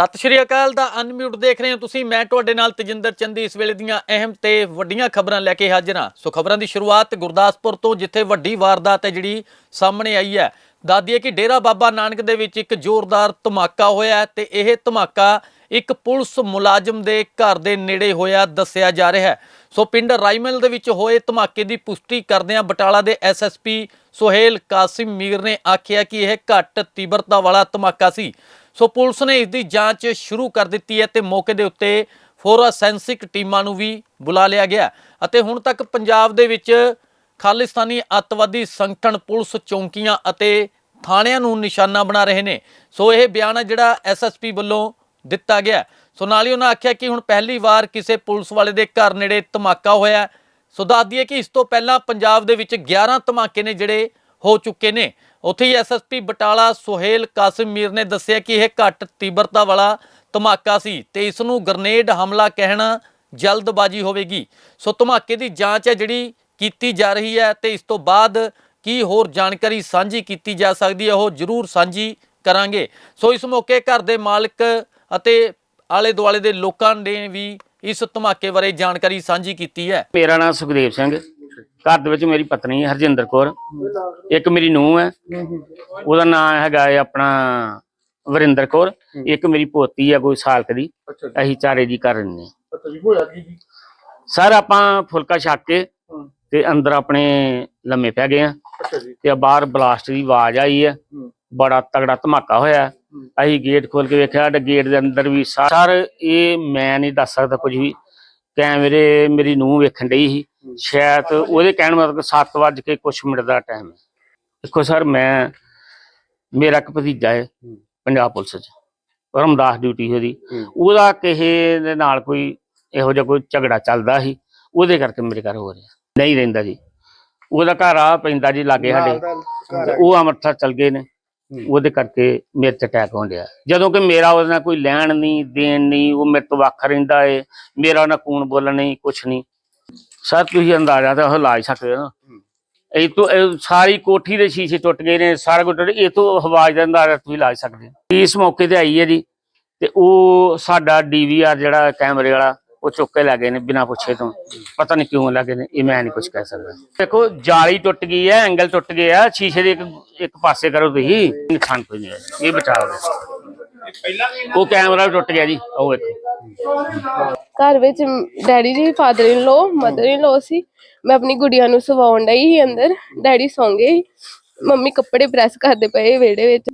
ਸਤਿ ਸ਼੍ਰੀ ਅਕਾਲ ਦਾ ਅਨਮਿਊਟ ਦੇਖ ਰਹੇ ਹੋ ਤੁਸੀਂ। ਮੈਂ ਤੁਹਾਡੇ ਨਾਲ ਤਜਿੰਦਰ ਚੰਦੀ। ਇਸ ਵੇਲੇ ਦੀਆਂ ਅਹਿਮ ਤੇ ਵੱਡੀਆਂ ਖਬਰਾਂ ਲੈ ਕੇ ਹਾਜ਼ਰ ਹਾਂ। ਸੋ ਖਬਰਾਂ ਦੀ ਸ਼ੁਰੂਆਤ ਗੁਰਦਾਸਪੁਰ ਤੋਂ, ਜਿੱਥੇ ਵੱਡੀ ਵਾਰਦਾਤ ਹੈ ਜਿਹੜੀ ਸਾਹਮਣੇ ਆਈ ਹੈ। ਦੱਸਦੀ ਹੈ ਕਿ ਡੇਰਾ ਬਾਬਾ ਨਾਨਕ ਦੇ ਵਿੱਚ ਇੱਕ ਜ਼ੋਰਦਾਰ ਧਮਾਕਾ ਹੋਇਆ ਹੈ ਤੇ ਇਹ ਧਮਾਕਾ ਇੱਕ ਪੁਲਿਸ ਮੁਲਾਜ਼ਮ ਦੇ ਘਰ ਦੇ ਨੇੜੇ ਹੋਇਆ ਦੱਸਿਆ ਜਾ ਰਿਹਾ ਹੈ। ਸੋ ਪਿੰਡ ਰਾਈਮਲ ਦੇ ਵਿੱਚ ਹੋਏ ਧਮਾਕੇ ਦੀ ਪੁਸ਼ਟੀ ਕਰਦਿਆਂ ਬਟਾਲਾ ਦੇ ਐਸਐਸਪੀ ਸੁਹੇਲ ਕਾਸਿਮ ਮੀਰ ਨੇ ਆਖਿਆ ਕਿ ਇਹ ਘੱਟ ਤੀਬਰਤਾ ਵਾਲਾ ਧਮਾਕਾ ਸੀ। ਸੋ ਪੁਲਿਸ ਨੇ ਇਸ ਦੀ ਜਾਂਚ ਸ਼ੁਰੂ ਕਰ ਦਿੱਤੀ ਹੈ ਤੇ ਮੌਕੇ ਦੇ ਉੱਤੇ ਫੋਰੈਂਸਿਕ ਟੀਮਾਂ ਨੂੰ ਵੀ ਬੁਲਾ ਲਿਆ ਗਿਆ ਅਤੇ ਹੁਣ ਤੱਕ ਪੰਜਾਬ ਦੇ ਵਿੱਚ ਖਾਲਿਸਤਾਨੀ ਅੱਤਵਾਦੀ ਸੰਗਠਨ ਪੁਲਿਸ ਚੌਂਕੀਆਂ ਅਤੇ ਥਾਣਿਆਂ ਨੂੰ ਨਿਸ਼ਾਨਾ ਬਣਾ ਰਹੇ ਨੇ। ਸੋ ਇਹ ਬਿਆਨ ਹੈ ਜਿਹੜਾ ਐਸਐਸਪੀ ਵੱਲੋਂ ਦਿੱਤਾ ਗਿਆ। ਸੋ ਨਾਲ ਹੀ ਉਹਨਾਂ ਆਖਿਆ ਕਿ ਹੁਣ ਪਹਿਲੀ ਵਾਰ ਕਿਸੇ ਪੁਲਿਸ ਵਾਲੇ ਦੇ ਘਰ ਨੇੜੇ ਧਮਾਕਾ ਹੋਇਆ। ਸੋ ਦੱਸ ਦਈਏ ਕਿ ਇਸ ਤੋਂ ਪਹਿਲਾਂ ਪੰਜਾਬ ਦੇ ਵਿੱਚ 11 ਧਮਾਕੇ ਨੇ ਜਿਹੜੇ ਹੋ ਚੁੱਕੇ ਨੇ। ਉੱਥੇ ਹੀ ਐਸਐਸਪੀ ਬਟਾਲਾ ਸੁਹੇਲ ਕਾਸਿਮ ਮੀਰ ਨੇ ਦੱਸਿਆ ਕਿ ਇਹ ਘੱਟ ਤੀਬਰਤਾ ਵਾਲਾ ਧਮਾਕਾ ਸੀ ਤੇ ਇਸ ਨੂੰ ਗ੍ਰਨੇਡ ਹਮਲਾ ਕਹਿਣਾ ਜਲਦਬਾਜ਼ੀ ਹੋਵੇਗੀ। ਸੋ ਧਮਾਕੇ ਦੀ ਜਾਂਚ ਹੈ ਜਿਹੜੀ ਕੀਤੀ ਜਾ ਰਹੀ ਹੈ ਤੇ ਇਸ ਤੋਂ ਬਾਅਦ ਕੀ ਹੋਰ ਜਾਣਕਾਰੀ ਸਾਂਝੀ ਕੀਤੀ ਜਾ ਸਕਦੀ ਹੈ ਉਹ ਜ਼ਰੂਰ ਸਾਂਝੀ ਕਰਾਂਗੇ। ਸੋ ਇਸ ਮੌਕੇ ਘਰ ਦੇ ਮਾਲਕ ਅਤੇ ਆਲੇ ਦੁਆਲੇ ਦੇ ਲੋਕਾਂ ਨੇ ਵੀ ਇਸ ਧਮਾਕੇ ਬਾਰੇ ਜਾਣਕਾਰੀ ਸਾਂਝੀ ਕੀਤੀ ਹੈ। ਮੇਰਾ ਨਾਮ ਸੁਖਦੇਵ ਸਿੰਘ। ਘਰ ਦੇ ਵਿੱਚ ਮੇਰੀ ਪਤਨੀ ਹੈ ਹਰਜਿੰਦਰ ਕੌਰ। ਇੱਕ ਮੇਰੀ ਨੂੰਹ ਹੈ। ਉਹਦਾ ਨਾਮ ਹੈਗਾ ਹੈ ਆਪਣਾ ਵਰਿੰਦਰ ਕੌਰ। ਇੱਕ ਮੇਰੀ ਪੋਤੀ ਹੈ ਕੋਈ ਸਾਲ ਕੁ ਦੀ ਅਸੀਂ ਚਾਰੇ ਜੀ ਕਰ ਰਹੇ ਨੇ ਸਰ ਆਪਾਂ ਫੁਲਕਾ ਛੱਕ ਕੇ ਤੇ ਅੰਦਰ ਆਪਣੇ ਲੰਮੇ ਪੈ ਗਏ ਆ ਤੇ ਬਾਹਰ ਬਲਾਸਟ ਦੀ ਆਵਾਜ਼ ਆਈ ਹੈ। ਬੜਾ ਤਗੜਾ ਧਮਾਕਾ ਹੋਇਆ। ਅਸੀਂ ਗੇਟ ਖੋਲ ਕੇ ਵੇਖਿਆ ਤੇ ਗੇਟ ਦੇ ਅੰਦਰ ਵੀ ਸਰ ਇਹ ਮੈਂ ਨਹੀਂ ਦੱਸ ਸਕਦਾ ਕੁਝ ਵੀ। ਕੈਮਰੇ ਮੇਰੀ ਨੂੰਹ ਵੇਖਣ ਡਈ ਸੀ। ਸ਼ਾਇਦ ਉਹਦੇ ਕਹਿਣ ਮਤਲਬ 7 ਵਜੇ ਕੇ ਕੁਝ ਮਿੰਟ ਦਾ ਟਾਈਮ ਹੈ। ਦੇਖੋ ਸਰ ਮੈਂ ਮੇਰਾ ਇੱਕ ਭਤੀਜਾ ਹੈ। ਪੰਜਾਬ ਪੁਲਿਸ ਚ ਰਮਦਾਸ ਡਿਊਟੀ ਉਹਦੀ। ਉਹਦਾ ਕਿਸੇ ਦੇ ਨਾਲ ਕੋਈ ਇਹੋ ਜਿਹਾ ਕੋਈ ਝਗੜਾ ਚੱਲਦਾ ਸੀ ਉਹਦੇ ਕਰਕੇ ਮੇਰੇ ਘਰ ਹੋ ਰਿਹਾ। ਨਹੀਂ ਰਹਿੰਦਾ ਜੀ। ਉਹਦਾ ਘਰ ਆ ਪੈਂਦਾ ਜੀ ਲਾਗੇ ਸਾਡੇ। ਉਹ ਅੰਮ੍ਰਿਤਸਰ ਚਲ ਗਏ ਨੇ। ਉਹਦੇ ਕਰਕੇ ਮੇਰੇ ਤੇ ਅਟੈਕ ਹੋਣ ਜਦੋਂ ਕਿ ਮੇਰਾ ਉਹਦੇ ਨਾਲ ਕੋਈ ਲੈਣ ਨਹੀਂ ਦੇਣ ਨਹੀਂ ਉਹ ਮੇਰੇ ਤੋਂ ਵੱਖ ਰਹਿੰਦਾ ਏ। ਮੇਰਾ ਉਹਨਾਂ ਕੂਣ ਬੋਲਣ ਨਹੀਂ ਕੁਛ ਨਹੀਂ। ਸਰ ਤੁਸੀਂ ਅੰਦਾਜ਼ਾ ਤਾਂ ਉਹ ਲਾ ਹੀ ਸਕਦੇ ਹੋ। ਨਾ ਇਹ ਤੋਂ ਇਹ ਸਾਰੀ ਕੋਠੀ ਦੇ ਸ਼ੀਸ਼ੇ ਟੁੱਟ ਗਏ ਨੇ ਸਾਰਾ ਕੁਝ ਟੁੱਟ ਇਹ ਤੋਂ ਆਵਾਜ਼ ਦਾ ਅੰਦਾਜ਼ਾ ਤੁਸੀਂ ਲਾ ਹੀ ਸਕਦੇ ਹੋ ਇਸ ਮੌਕੇ ਤੇ ਆਈ ਹੈ ਜੀ ਤੇ ਉਹ ਸਾਡਾ ਡੀਵੀਆਰ ਜਿਹੜਾ ਕੈਮਰੇ ਵਾਲਾ ਉਹ ਚੁੱਕ ਕੇ ਲੈ ਗਏ ਨੇ ਬਿਨਾਂ ਪੁੱਛੇ ਤੋਂ। ਪਤਾ ਨਹੀਂ ਕਿਉਂ ਲੱਗੇ ਨੇ ਇਹ ਮੈਂ ਨਹੀਂ ਕੁਝ ਕਹਿ ਸਕਦਾ। ਦੇਖੋ ਜਾਲੀ ਟੁੱਟ ਗਈ ਹੈ ਐਂਗਲ ਟੁੱਟ ਗਏ ਆ ਸ਼ੀਸ਼ੇ ਦੇ ਇੱਕ ਇੱਕ ਪਾਸੇ ਕਰੋ ਤੁਸੀਂ ਨੁਕਸਾਨ ਕੋਈ ਨਹੀਂ ਹੋਇਆ ਇਹ ਬਚਾਓ ਉਹ ਕੈਮਰਾ ਵੀ ਟੁੱਟ ਗਿਆ ਜੀ ਉਹ ਵੇਖੋ। ਘਰ ਵਿੱਚ ਡੈਡੀ ਜੀ father in low mother in ਲੋ ਸੀ। ਮੈਂ ਆਪਣੀ ਗੁੜੀਆ ਨੂੰ ਸਵਾਉਣ ਡਈ ਸੀ ਅੰਦਰ। ਡੈਡੀ ਸੌਂ ਗਏ। ਮੰਮੀ ਕੱਪੜੇ ਪ੍ਰੈਸ ਕਰਦੇ ਪਏ ਵਿਹੜੇ ਵਿੱਚ।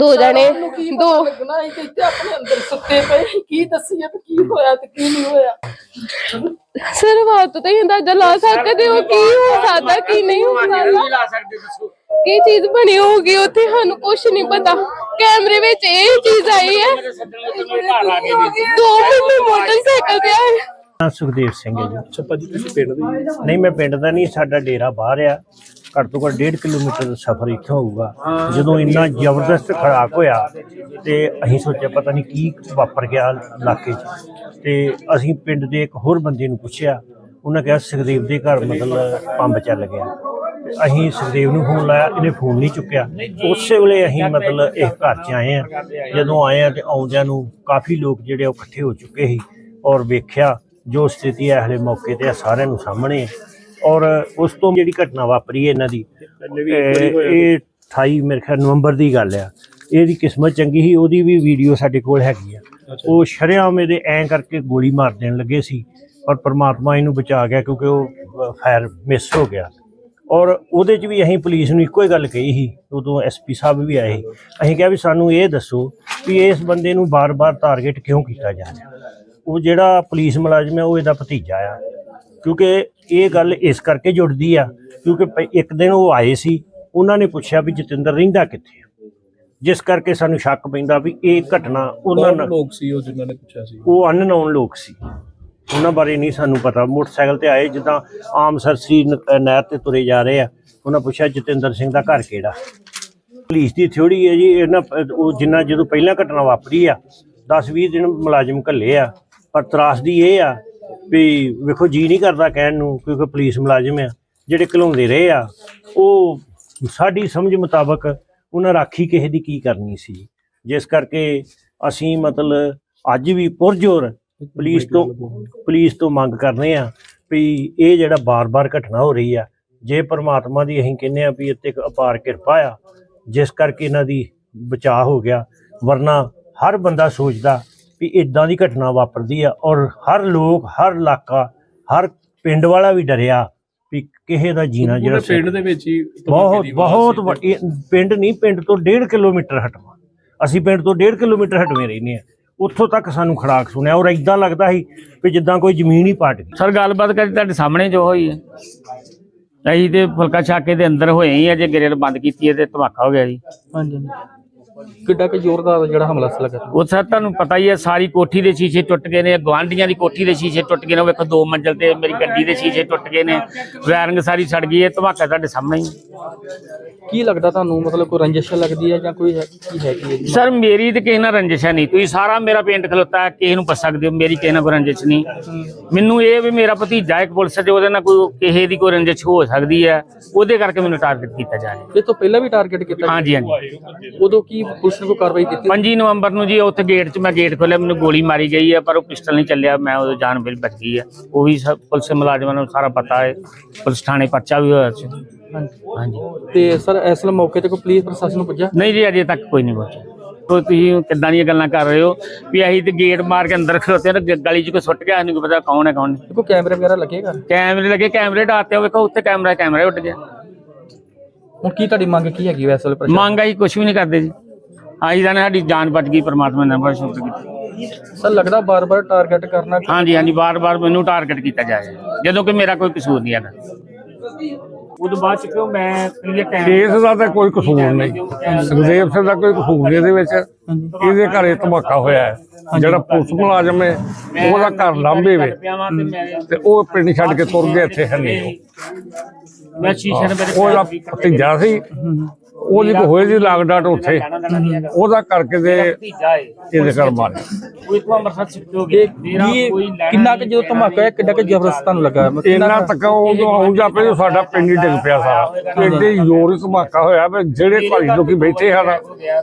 ਦੋ ਜਣੇ ਦੋ ਲੱਗਣਾ ਕਿ ਇੱਥੇ ਆਪਣੇ ਅੰਦਰ ਸੁੱਤੇ ਪਏ ਸੀ। ਕੀ ਦੱਸੀਏ ਕੀ ਹੋਇਆ ਤੇ ਕੀ ਨਹੀਂ ਹੋਇਆ? ਸਰ ਬਾਤ ਤਾਂ ਹੀ ਅੰਦਾਜ਼ਾ ਲਾ ਸਕਦੇ ਹੋ? ਕੀ ਹੋ ਸਕਦਾ ਕੀ ਨਹੀਂ ਹੋ ਸਕਦਾ? ਲਾ ਸਕਦੇ ਦੱਸੋ। ਕੀ ਚੀਜ਼ ਬਣੀ ਹੋਊਗੀ, ਉੱਥੇ ਸਾਨੂੰ ਕੁਝ ਨਹੀਂ ਪਤਾ। ਕੈਮਰੇ ਵਿੱਚ ਇਹ ਚੀਜ਼ ਆਈ ਹੈ। ਦੋ ਮੁੰਡੇ ਮੋਟਰਸਾਈਕਲ ਤੇ ਆਏ ਨਾਮ ਸੁਖਦੇਵ ਸਿੰਘ ਹੈ ਜੀ। ਅੱਛਾ ਭਾਜੀ ਤੁਸੀਂ ਪਿੰਡ ਦੇ ਜੀ? ਨਹੀਂ, ਮੈਂ ਪਿੰਡ ਦਾ ਨਹੀਂ, ਸਾਡਾ ਡੇਰਾ ਬਾਹਰ ਆ। ਘੱਟ ਤੋਂ ਘੱਟ 1.5 ਕਿਲੋਮੀਟਰ ਦਾ ਸਫ਼ਰ ਇੱਥੋਂ ਹੋਊਗਾ। ਜਦੋਂ ਇੰਨਾ ਜ਼ਬਰਦਸਤ ਖੜਾਕ ਹੋਇਆ ਤੇ ਅਸੀਂ ਸੋਚਿਆ ਪਤਾ ਨਹੀਂ ਕੀ ਵਾਪਰ ਗਿਆ ਇਲਾਕੇ 'ਚ। ਤੇ ਅਸੀਂ ਪਿੰਡ ਦੇ ਇੱਕ ਹੋਰ ਬੰਦੇ ਨੂੰ ਪੁੱਛਿਆ, ਉਹਨਾਂ ਕਿਹਾ ਸੁਖਦੇਵ ਦੇ ਘਰ ਮਤਲਬ ਪੰਬ ਚੱਲ ਗਿਆ। ਅਸੀਂ ਸੁਖਦੇਵ ਨੂੰ ਫੋਨ ਲਾਇਆ ਇਹਨੇ ਫੋਨ ਨਹੀਂ ਚੁੱਕਿਆ। ਉਸੇ ਵੇਲੇ ਅਸੀਂ ਮਤਲਬ ਇਸ ਘਰ 'ਚ ਆਏ ਆ ਜਦੋਂ ਆਏ ਆ ਤੇ ਆਉਂਦਿਆਂ ਨੂੰ ਕਾਫੀ ਲੋਕ ਜਿਹੜੇ ਉਹ ਇਕੱਠੇ ਹੋ ਚੁੱਕੇ ਸੀ ਔਰ ਵੇਖਿਆ ਜੋ ਸਥਿਤੀ ਹੈ ਹਲੇ ਮੌਕੇ ਤੇ ਸਾਰਿਆਂ ਨੂੰ ਸਾਹਮਣੇ। ਔਰ ਉਸ ਤੋਂ ਜਿਹੜੀ ਘਟਨਾ ਵਾਪਰੀ ਹੈ ਇਹਨਾਂ ਦੀ ਇਹ ਇਹ 28 ਮੇਰੇ ਖਿਆਲ ਨਵੰਬਰ ਦੀ ਗੱਲ ਆ। ਇਹਦੀ ਕਿਸਮਤ ਚੰਗੀ ਸੀ ਉਹਦੀ ਵੀ ਵੀਡੀਓ ਸਾਡੇ ਕੋਲ ਹੈਗੀ ਆ। ਉਹ ਸ਼ਰੇਆਮ ਇਹਦੇ ਐਂ ਕਰਕੇ ਗੋਲੀ ਮਾਰ ਦੇਣ ਲੱਗੇ ਸੀ ਪਰ ਪ੍ਰਮਾਤਮਾ ਇਹਨੂੰ ਬਚਾ ਗਿਆ ਕਿਉਂਕਿ ਉਹ ਫਾਇਰ ਮਿਸ ਹੋ ਗਿਆ। ਔਰ ਉਹਦੇ 'ਚ ਵੀ ਅਸੀਂ ਪੁਲਿਸ ਨੂੰ ਇੱਕੋ ਹੀ ਗੱਲ ਕਹੀ ਸੀ ਉਦੋਂ ਐਸਪੀ ਸਾਹਿਬ ਵੀ ਆਏ। ਅਸੀਂ ਕਿਹਾ ਵੀ ਸਾਨੂੰ ਇਹ ਦੱਸੋ ਵੀ ਇਸ ਬੰਦੇ ਨੂੰ ਬਾਰ-ਬਾਰ ਟਾਰਗੇਟ ਕਿਉਂ ਕੀਤਾ ਜਾ ਰਿਹਾ। ਉਹ ਜਿਹੜਾ ਪੁਲਿਸ ਮੁਲਾਜ਼ਮ ਹੈ ਉਹ ਇਹਦਾ ਭਤੀਜਾ ਆ। ਕਿਉਂਕਿ ਇਹ ਗੱਲ ਇਸ ਕਰਕੇ ਜੁੜਦੀ ਆ ਕਿਉਂਕਿ ਇੱਕ ਦਿਨ ਉਹ ਆਏ ਸੀ ਉਹਨਾਂ ਨੇ ਪੁੱਛਿਆ ਵੀ ਜਤਿੰਦਰ ਰਹਿੰਦਾ ਕਿੱਥੇ ਜਿਸ ਕਰਕੇ ਸਾਨੂੰ ਸ਼ੱਕ ਪੈਂਦਾ ਵੀ ਇਹ ਘਟਨਾ ਉਹਨਾਂ ਨਾਲ ਲੋਕ ਸੀ ਉਹ ਜਿਨ੍ਹਾਂ ਨੇ ਪੁੱਛਿਆ ਸੀ? ਉਹ ਅਨਨੋਨ ਲੋਕ ਸੀ। ਉਹਨਾਂ ਬਾਰੇ ਨਹੀਂ ਸਾਨੂੰ ਪਤਾ। ਮੋਟਰਸਾਈਕਲ ਤੇ ਆਏ, ਜਿੱਦਾਂ ਆਮ ਸਰਸੀ ਨਹਿਰ ਤੇ ਤੁਰੇ ਜਾ ਰਹੇ ਆ। ਉਹਨਾਂ ਪੁੱਛਿਆ, ਜਤਿੰਦਰ ਸਿੰਘ ਦਾ ਘਰ ਕਿਹੜਾ? ਪੁਲਿਸ ਦੀ ਥਿਉੜੀ ਹੈ ਜੀ, ਇਹਨਾਂ ਉਹ ਜਿੰਨਾ ਜਦੋਂ ਪਹਿਲਾਂ ਘਟਨਾ ਵਾਪਰੀ ਆ 10-20 ਦਿਨ ਮੁਲਾਜ਼ਮ ਘੱਲੇ ਆ। ਪਰ ਤਰਾਸਦੀ ਇਹ ਆ ਵੀ ਵੇਖੋ, ਜੀ ਨਹੀਂ ਕਰਦਾ ਕਹਿਣ ਨੂੰ, ਕਿਉਂਕਿ ਪੁਲਿਸ ਮੁਲਾਜ਼ਮ ਆ, ਜਿਹੜੇ ਘਲਾਉਂਦੇ ਰਹੇ ਆ, ਉਹ ਸਾਡੀ ਸਮਝ ਮੁਤਾਬਕ ਉਹਨਾਂ ਰਾਖੀ ਕਿਸੇ ਦੀ ਕੀ ਕਰਨੀ ਸੀ। ਜਿਸ ਕਰਕੇ ਅਸੀਂ ਮਤਲਬ ਅੱਜ ਵੀ ਪੁਰਜੋਰ ਪੁਲਿਸ ਤੋਂ ਪੁਲਿਸ ਤੋਂ ਮੰਗ ਕਰਨੇ ਆ ਵੀ ਇਹ ਜਿਹੜਾ ਬਾਰ-ਬਾਰ ਘਟਨਾ ਹੋ ਰਹੀ ਆ ਜੇ ਪ੍ਰਮਾਤਮਾ ਦੀ ਅਸੀਂ ਕਹਿੰਦੇ ਆ ਵੀ ਇੱਥੇ ਇੱਕ ਅਪਾਰ ਕਿਰਪਾ ਆ ਜਿਸ ਕਰਕੇ ਇਹਨਾਂ ਦੀ ਬਚਾਅ ਹੋ ਗਿਆ ਵਰਨਾ ਹਰ ਬੰਦਾ ਸੋਚਦਾ ਵੀ ਇਦਾਂ ਦੀ ਘਟਨਾ ਵਾਪਰਦੀ ਆ ਔਰ ਹਰ ਲੋਕ ਹਰ ਇਲਾਕਾ ਹਰ ਪਿੰਡ ਵਾਲਾ ਵੀ ਡਰਿਆ ਵੀ ਕਿਸੇ ਦਾ ਜੀਣਾ ਜਿਹੜਾ ਪਿੰਡ ਦੇ ਵਿੱਚ ਹੀ ਬਹੁਤ ਬਹੁਤ ਪਿੰਡ ਨਹੀਂ ਪਿੰਡ ਤੋਂ 1.5 ਕਿਲੋਮੀਟਰ ਹਟਵਾ। ਅਸੀਂ ਪਿੰਡ ਤੋਂ 1.5 ਕਿਲੋਮੀਟਰ ਹਟਵੇਂ ਰਹਿੰਦੇ ਆ। ਉੱਥੋਂ ਤੱਕ ਸਾਨੂੰ ਖੜਾਕ ਸੁਣਿਆ ਔਰ ਇਦਾਂ ਲੱਗਦਾ ਸੀ ਵੀ ਜਿੱਦਾਂ ਕੋਈ ਜ਼ਮੀਨ ਹੀ ਪਾਟ ਗਈ। ਸਰ ਗੱਲਬਾਤ ਕਰੀ ਤੁਹਾਡੇ ਸਾਹਮਣੇ ਜੋ ਹੋਈ ਹੈ? ਅਸੀਂ ਤੇ ਫੁਲਕਾ ਛਾਕੇ ਦੇ ਅੰਦਰ ਹੋਏ ਹੀ ਅਜੇ ਗ੍ਰਿਲ ਬੰਦ ਕੀਤੀ ਹੈ ਤੇ ਧਮਾਕਾ ਹੋ ਗਿਆ ਜੀ। ਹਾਂਜੀ। ਕਿੱਡਾ ਕਿ ਜ਼ੋਰਦਾਰ ਜਿਹੜਾ ਹਮਲਾ ਸੀ ਲੱਗਾ ਉਹ ਸਰ ਤੁਹਾਨੂੰ ਪਤਾ ਹੀ ਹੈ ਸਾਰੀ ਕੋਠੀ ਦੇ ਸ਼ੀਸ਼ੇ ਟੁੱਟ ਗਏ ਨੇ ਗਵਾਂਢੀਆਂ ਦੀ ਕੋਠੀ ਦੇ ਸ਼ੀਸ਼ੇ ਟੁੱਟ ਗਏ ਨੇ ਉਹ ਵੇਖੋ ਦੋ ਮੰਜ਼ਲ ਤੇ ਮੇਰੀ ਗੱਡੀ ਦੇ ਸ਼ੀਸ਼ੇ ਟੁੱਟ ਗਏ ਨੇ ਵਾਇਰਿੰਗ ਸਾਰੀ ਸੜ ਗਈ ਹੈ ਧਮਾਕਾ ਤੁਹਾਡੇ ਸਾਹਮਣੇ ਹੀ। ਕੀ ਲੱਗਦਾ ਤੁਹਾਨੂੰ ਮਤਲਬ ਕੋਈ ਰੰਜਿਸ਼ ਲੱਗਦੀ ਹੈ ਜਾਂ ਕੋਈ ਹੈ ਕੀ ਹੈ ਕੀ ਹੈ ਜੀ? ਸਰ ਮੇਰੀ ਤੇ ਕਿਸੇ ਨਾਲ ਰੰਜਿਸ਼ ਹੈ ਨਹੀਂ ਤੁਸੀਂ ਸਾਰਾ ਮੇਰਾ ਪਿੰਡ ਖਲੋਤਾ ਹੈ, ਕਿਸੇ ਨੂੰ ਪੁੱਛ ਸਕਦੇ ਹੋ ਮੇਰੀ ਕਿਸੇ ਨਾਲ ਕੋਈ ਰੰਜਿਸ਼ ਨਹੀਂ। ਮੈਨੂੰ ਇਹ ਵੀ ਮੇਰਾ ਭਤੀਜਾ ਇੱਕ ਪੁਲਿਸ ਚ ਉਹਦੇ ਨਾਲ ਕੋਈ ਕਿਸੇ ਦੀ ਕੋਈ ਰੰਜਿਸ਼ ਹੋ ਸਕਦੀ ਹੈ ਉਹਦੇ ਕਰਕੇ ਮੈਨੂੰ ਟਾਰਗੇਟ ਕੀਤਾ ਜਾ ਰਿਹਾ। ਇਹ ਤੋਂ ਪਹਿਲਾਂ ਵੀ ਟਾਰਗੇਟ ਕੀਤਾ ਹਾਂਜੀ ਹਾਂਜੀ। ਉਦੋਂ ਕੀ ਪੁਲਿਸ ਨੇ ਕੋਈ ਕਾਰਵਾਈ ਕੀਤੀ? 25 ਨਵੰਬਰ ਨੂੰ ਜੀ ਉੱਥੇ ਗੇਟ 'ਚ ਮੈਂ ਗੇਟ ਖੋਲਿਆ ਮੈਨੂੰ ਗੋਲੀ ਮਾਰੀ ਗਈ ਹੈ ਪਰ ਉਹ ਪਿਸਟਲ ਨਹੀਂ ਚੱਲਿਆ ਮੈਂ ਉਦੋਂ ਜਾਨ ਮੇਰੀ ਬਚ ਗਈ ਹੈ ਉਹ ਵੀ ਸਭ ਪੁਲਿਸ ਮੁਲਾਜ਼ਮਾਂ ਨੂੰ ਸਾਰਾ ਪਤਾ ਹੈ ਪੁਲਿਸ ਥਾਣੇ ਪਰਚਾ ਵੀ ਹੋਇਆ ਸੀ। ਹਾਂਜੀ। ਤੇ ਸਰ ਇਸ ਵੇਲੇ ਮੌਕੇ ਤੇ ਕੋਈ ਪੁਲਿਸ ਪ੍ਰਸ਼ਾਸਨ ਨੂੰ ਪੁੱਜਾ ਨਹੀਂ ਜੀ ਅਜੇ ਤੱਕ ਕੋਈ ਨਹੀਂ ਪਹੁੰਚਿਆ ਤੋ ਤੁਸੀਂ ਕਿੱਦਾਂ ਦੀਆਂ ਗੱਲਾਂ ਕਰ ਰਹੇ ਹੋ? ਵੀ ਅਸੀਂ ਤੇ ਗੇਟ ਮਾਰ ਕੇ ਅੰਦਰ ਖਲੋਤੇ ਹਾਂ ਤੇ ਗਲੀ 'ਚ ਕੋਈ ਸੁੱਟ ਗਿਆ ਸਾਨੂੰ ਪਤਾ ਕੌਣ ਹੈ ਕੌਣ ਨਹੀਂ। ਕੋਈ ਕੈਮਰੇ ਵਗੈਰਾ ਲੱਗੇਗਾ ਕੈਮਰੇ ਲੱਗੇ ਕੈਮਰੇ ਡਾਤੇ ਹੋ ਵੇਖੋ ਉੱਥੇ ਕੈਮਰਾ ਕੈਮਰਾ ਉੱਡ ਗਿਆ। ਹੁਣ ਕੀ ਤੁਹਾਡੀ ਮੰਗ ਕੀ ਹੈਗੀ ਵੈਸੇ ਮੰਗ ਅਸੀਂ ਕੁਝ ਵੀ ਨਹੀਂ ਕਰਦੇ ਜੀ। ਆਈ ਜਾਨੇ ਸਾਡੀ ਜਾਨ ਬਚ ਗਈ ਪਰਮਾਤਮਾ ਨੇ ਬੜਾ ਸ਼ੁਕਰ ਕੀਤਾ। ਸਰ ਲੱਗਦਾ ਬਾਰ-ਬਾਰ ਟਾਰਗੇਟ ਕਰਨਾ ਹਾਂਜੀ ਹਾਂਜੀ ਬਾਰ-ਬਾਰ ਮੈਨੂੰ ਟਾਰਗੇਟ ਕੀਤਾ ਜਾ ਰਿਹਾ ਜਦੋਂ ਕਿ ਮੇਰਾ ਕੋਈ ਕਸੂਰ ਨਹੀਂ ਹੈਗਾ। ਉਦੋਂ ਬਾਅਦ ਚ ਕਿਉਂ ਮੈਂ ਕਲੀਅਰ ਕਹਿ ਇਸ ਦਾ ਤਾਂ ਕੋਈ ਕਸੂਰ ਨਹੀਂ। ਸੁਖਦੇਵ ਸਿੰਘ ਦਾ ਕੋਈ ਕਸੂਰ ਨਹੀਂ ਇਹਦੇ ਵਿੱਚ। ਇਹਦੇ ਘਰੇ ਧਮਾਕਾ ਹੋਇਆ ਹੈ। ਜਿਹੜਾ ਪੁਲਿਸ ਮੁਲਾਜ਼ਮ ਹੈ ਉਹਦਾ ਘਰ ਲਾਂਭੇ ਵੇ। ਤੇ ਉਹ ਪਿੰਡ ਛੱਡ ਕੇ ਤੁਰ ਗਿਆ ਇੱਥੇ ਹੈ ਨਹੀਂ ਮੈਂ ਸ਼ੀਸ਼ੇ ਦੇ ਮੇਰੇ ਉਹਦਾ ਭਤੀਜਾ ਸੀ। ਉਹਦੀ ਕੋ ਹੋਈ ਸੀ ਲਾਗਡਾਟ ਉੱਥੇ। ਉਹਦਾ ਕਰਕੇ ਤੇ ਏ ਇਹਦੇ ਘਰ ਮਾਰੇ। ਉਹ ਇਤਨਾ ਅੰਮ੍ਰਿਤਸਰ ਹੋ ਮੇਰਾ ਕੀ ਕੋਈ ਲੈਣਾ ਕਿੰਨਾ ਕਿ ਜਦੋਂ ਧਮਾਕਾ ਹੋਇਆ ਕਿੱਡਾ ਕਿ ਜ਼ਬਰਦਸਤ ਤੁਹਾਨੂੰ ਲੱਗਾ ਮਤਲਬ ਕਿੰਨਾ ਇੰਨਾ ਤੱਕ ਉਦੋਂ ਆਉਂਦਾ ਪਿਆ ਸਾਡਾ ਪਿੰਡ ਹੀ ਡਿੱਗ ਪਿਆ ਸਾਰਾ। ਐਡੇ ਜ਼ੋਰ ਧਮਾਕਾ ਹੋਇਆ ਵੀ ਜਿਹੜੇ ਘਰੀ ਲੋਕੀ ਬੈਠੇ ਹਨ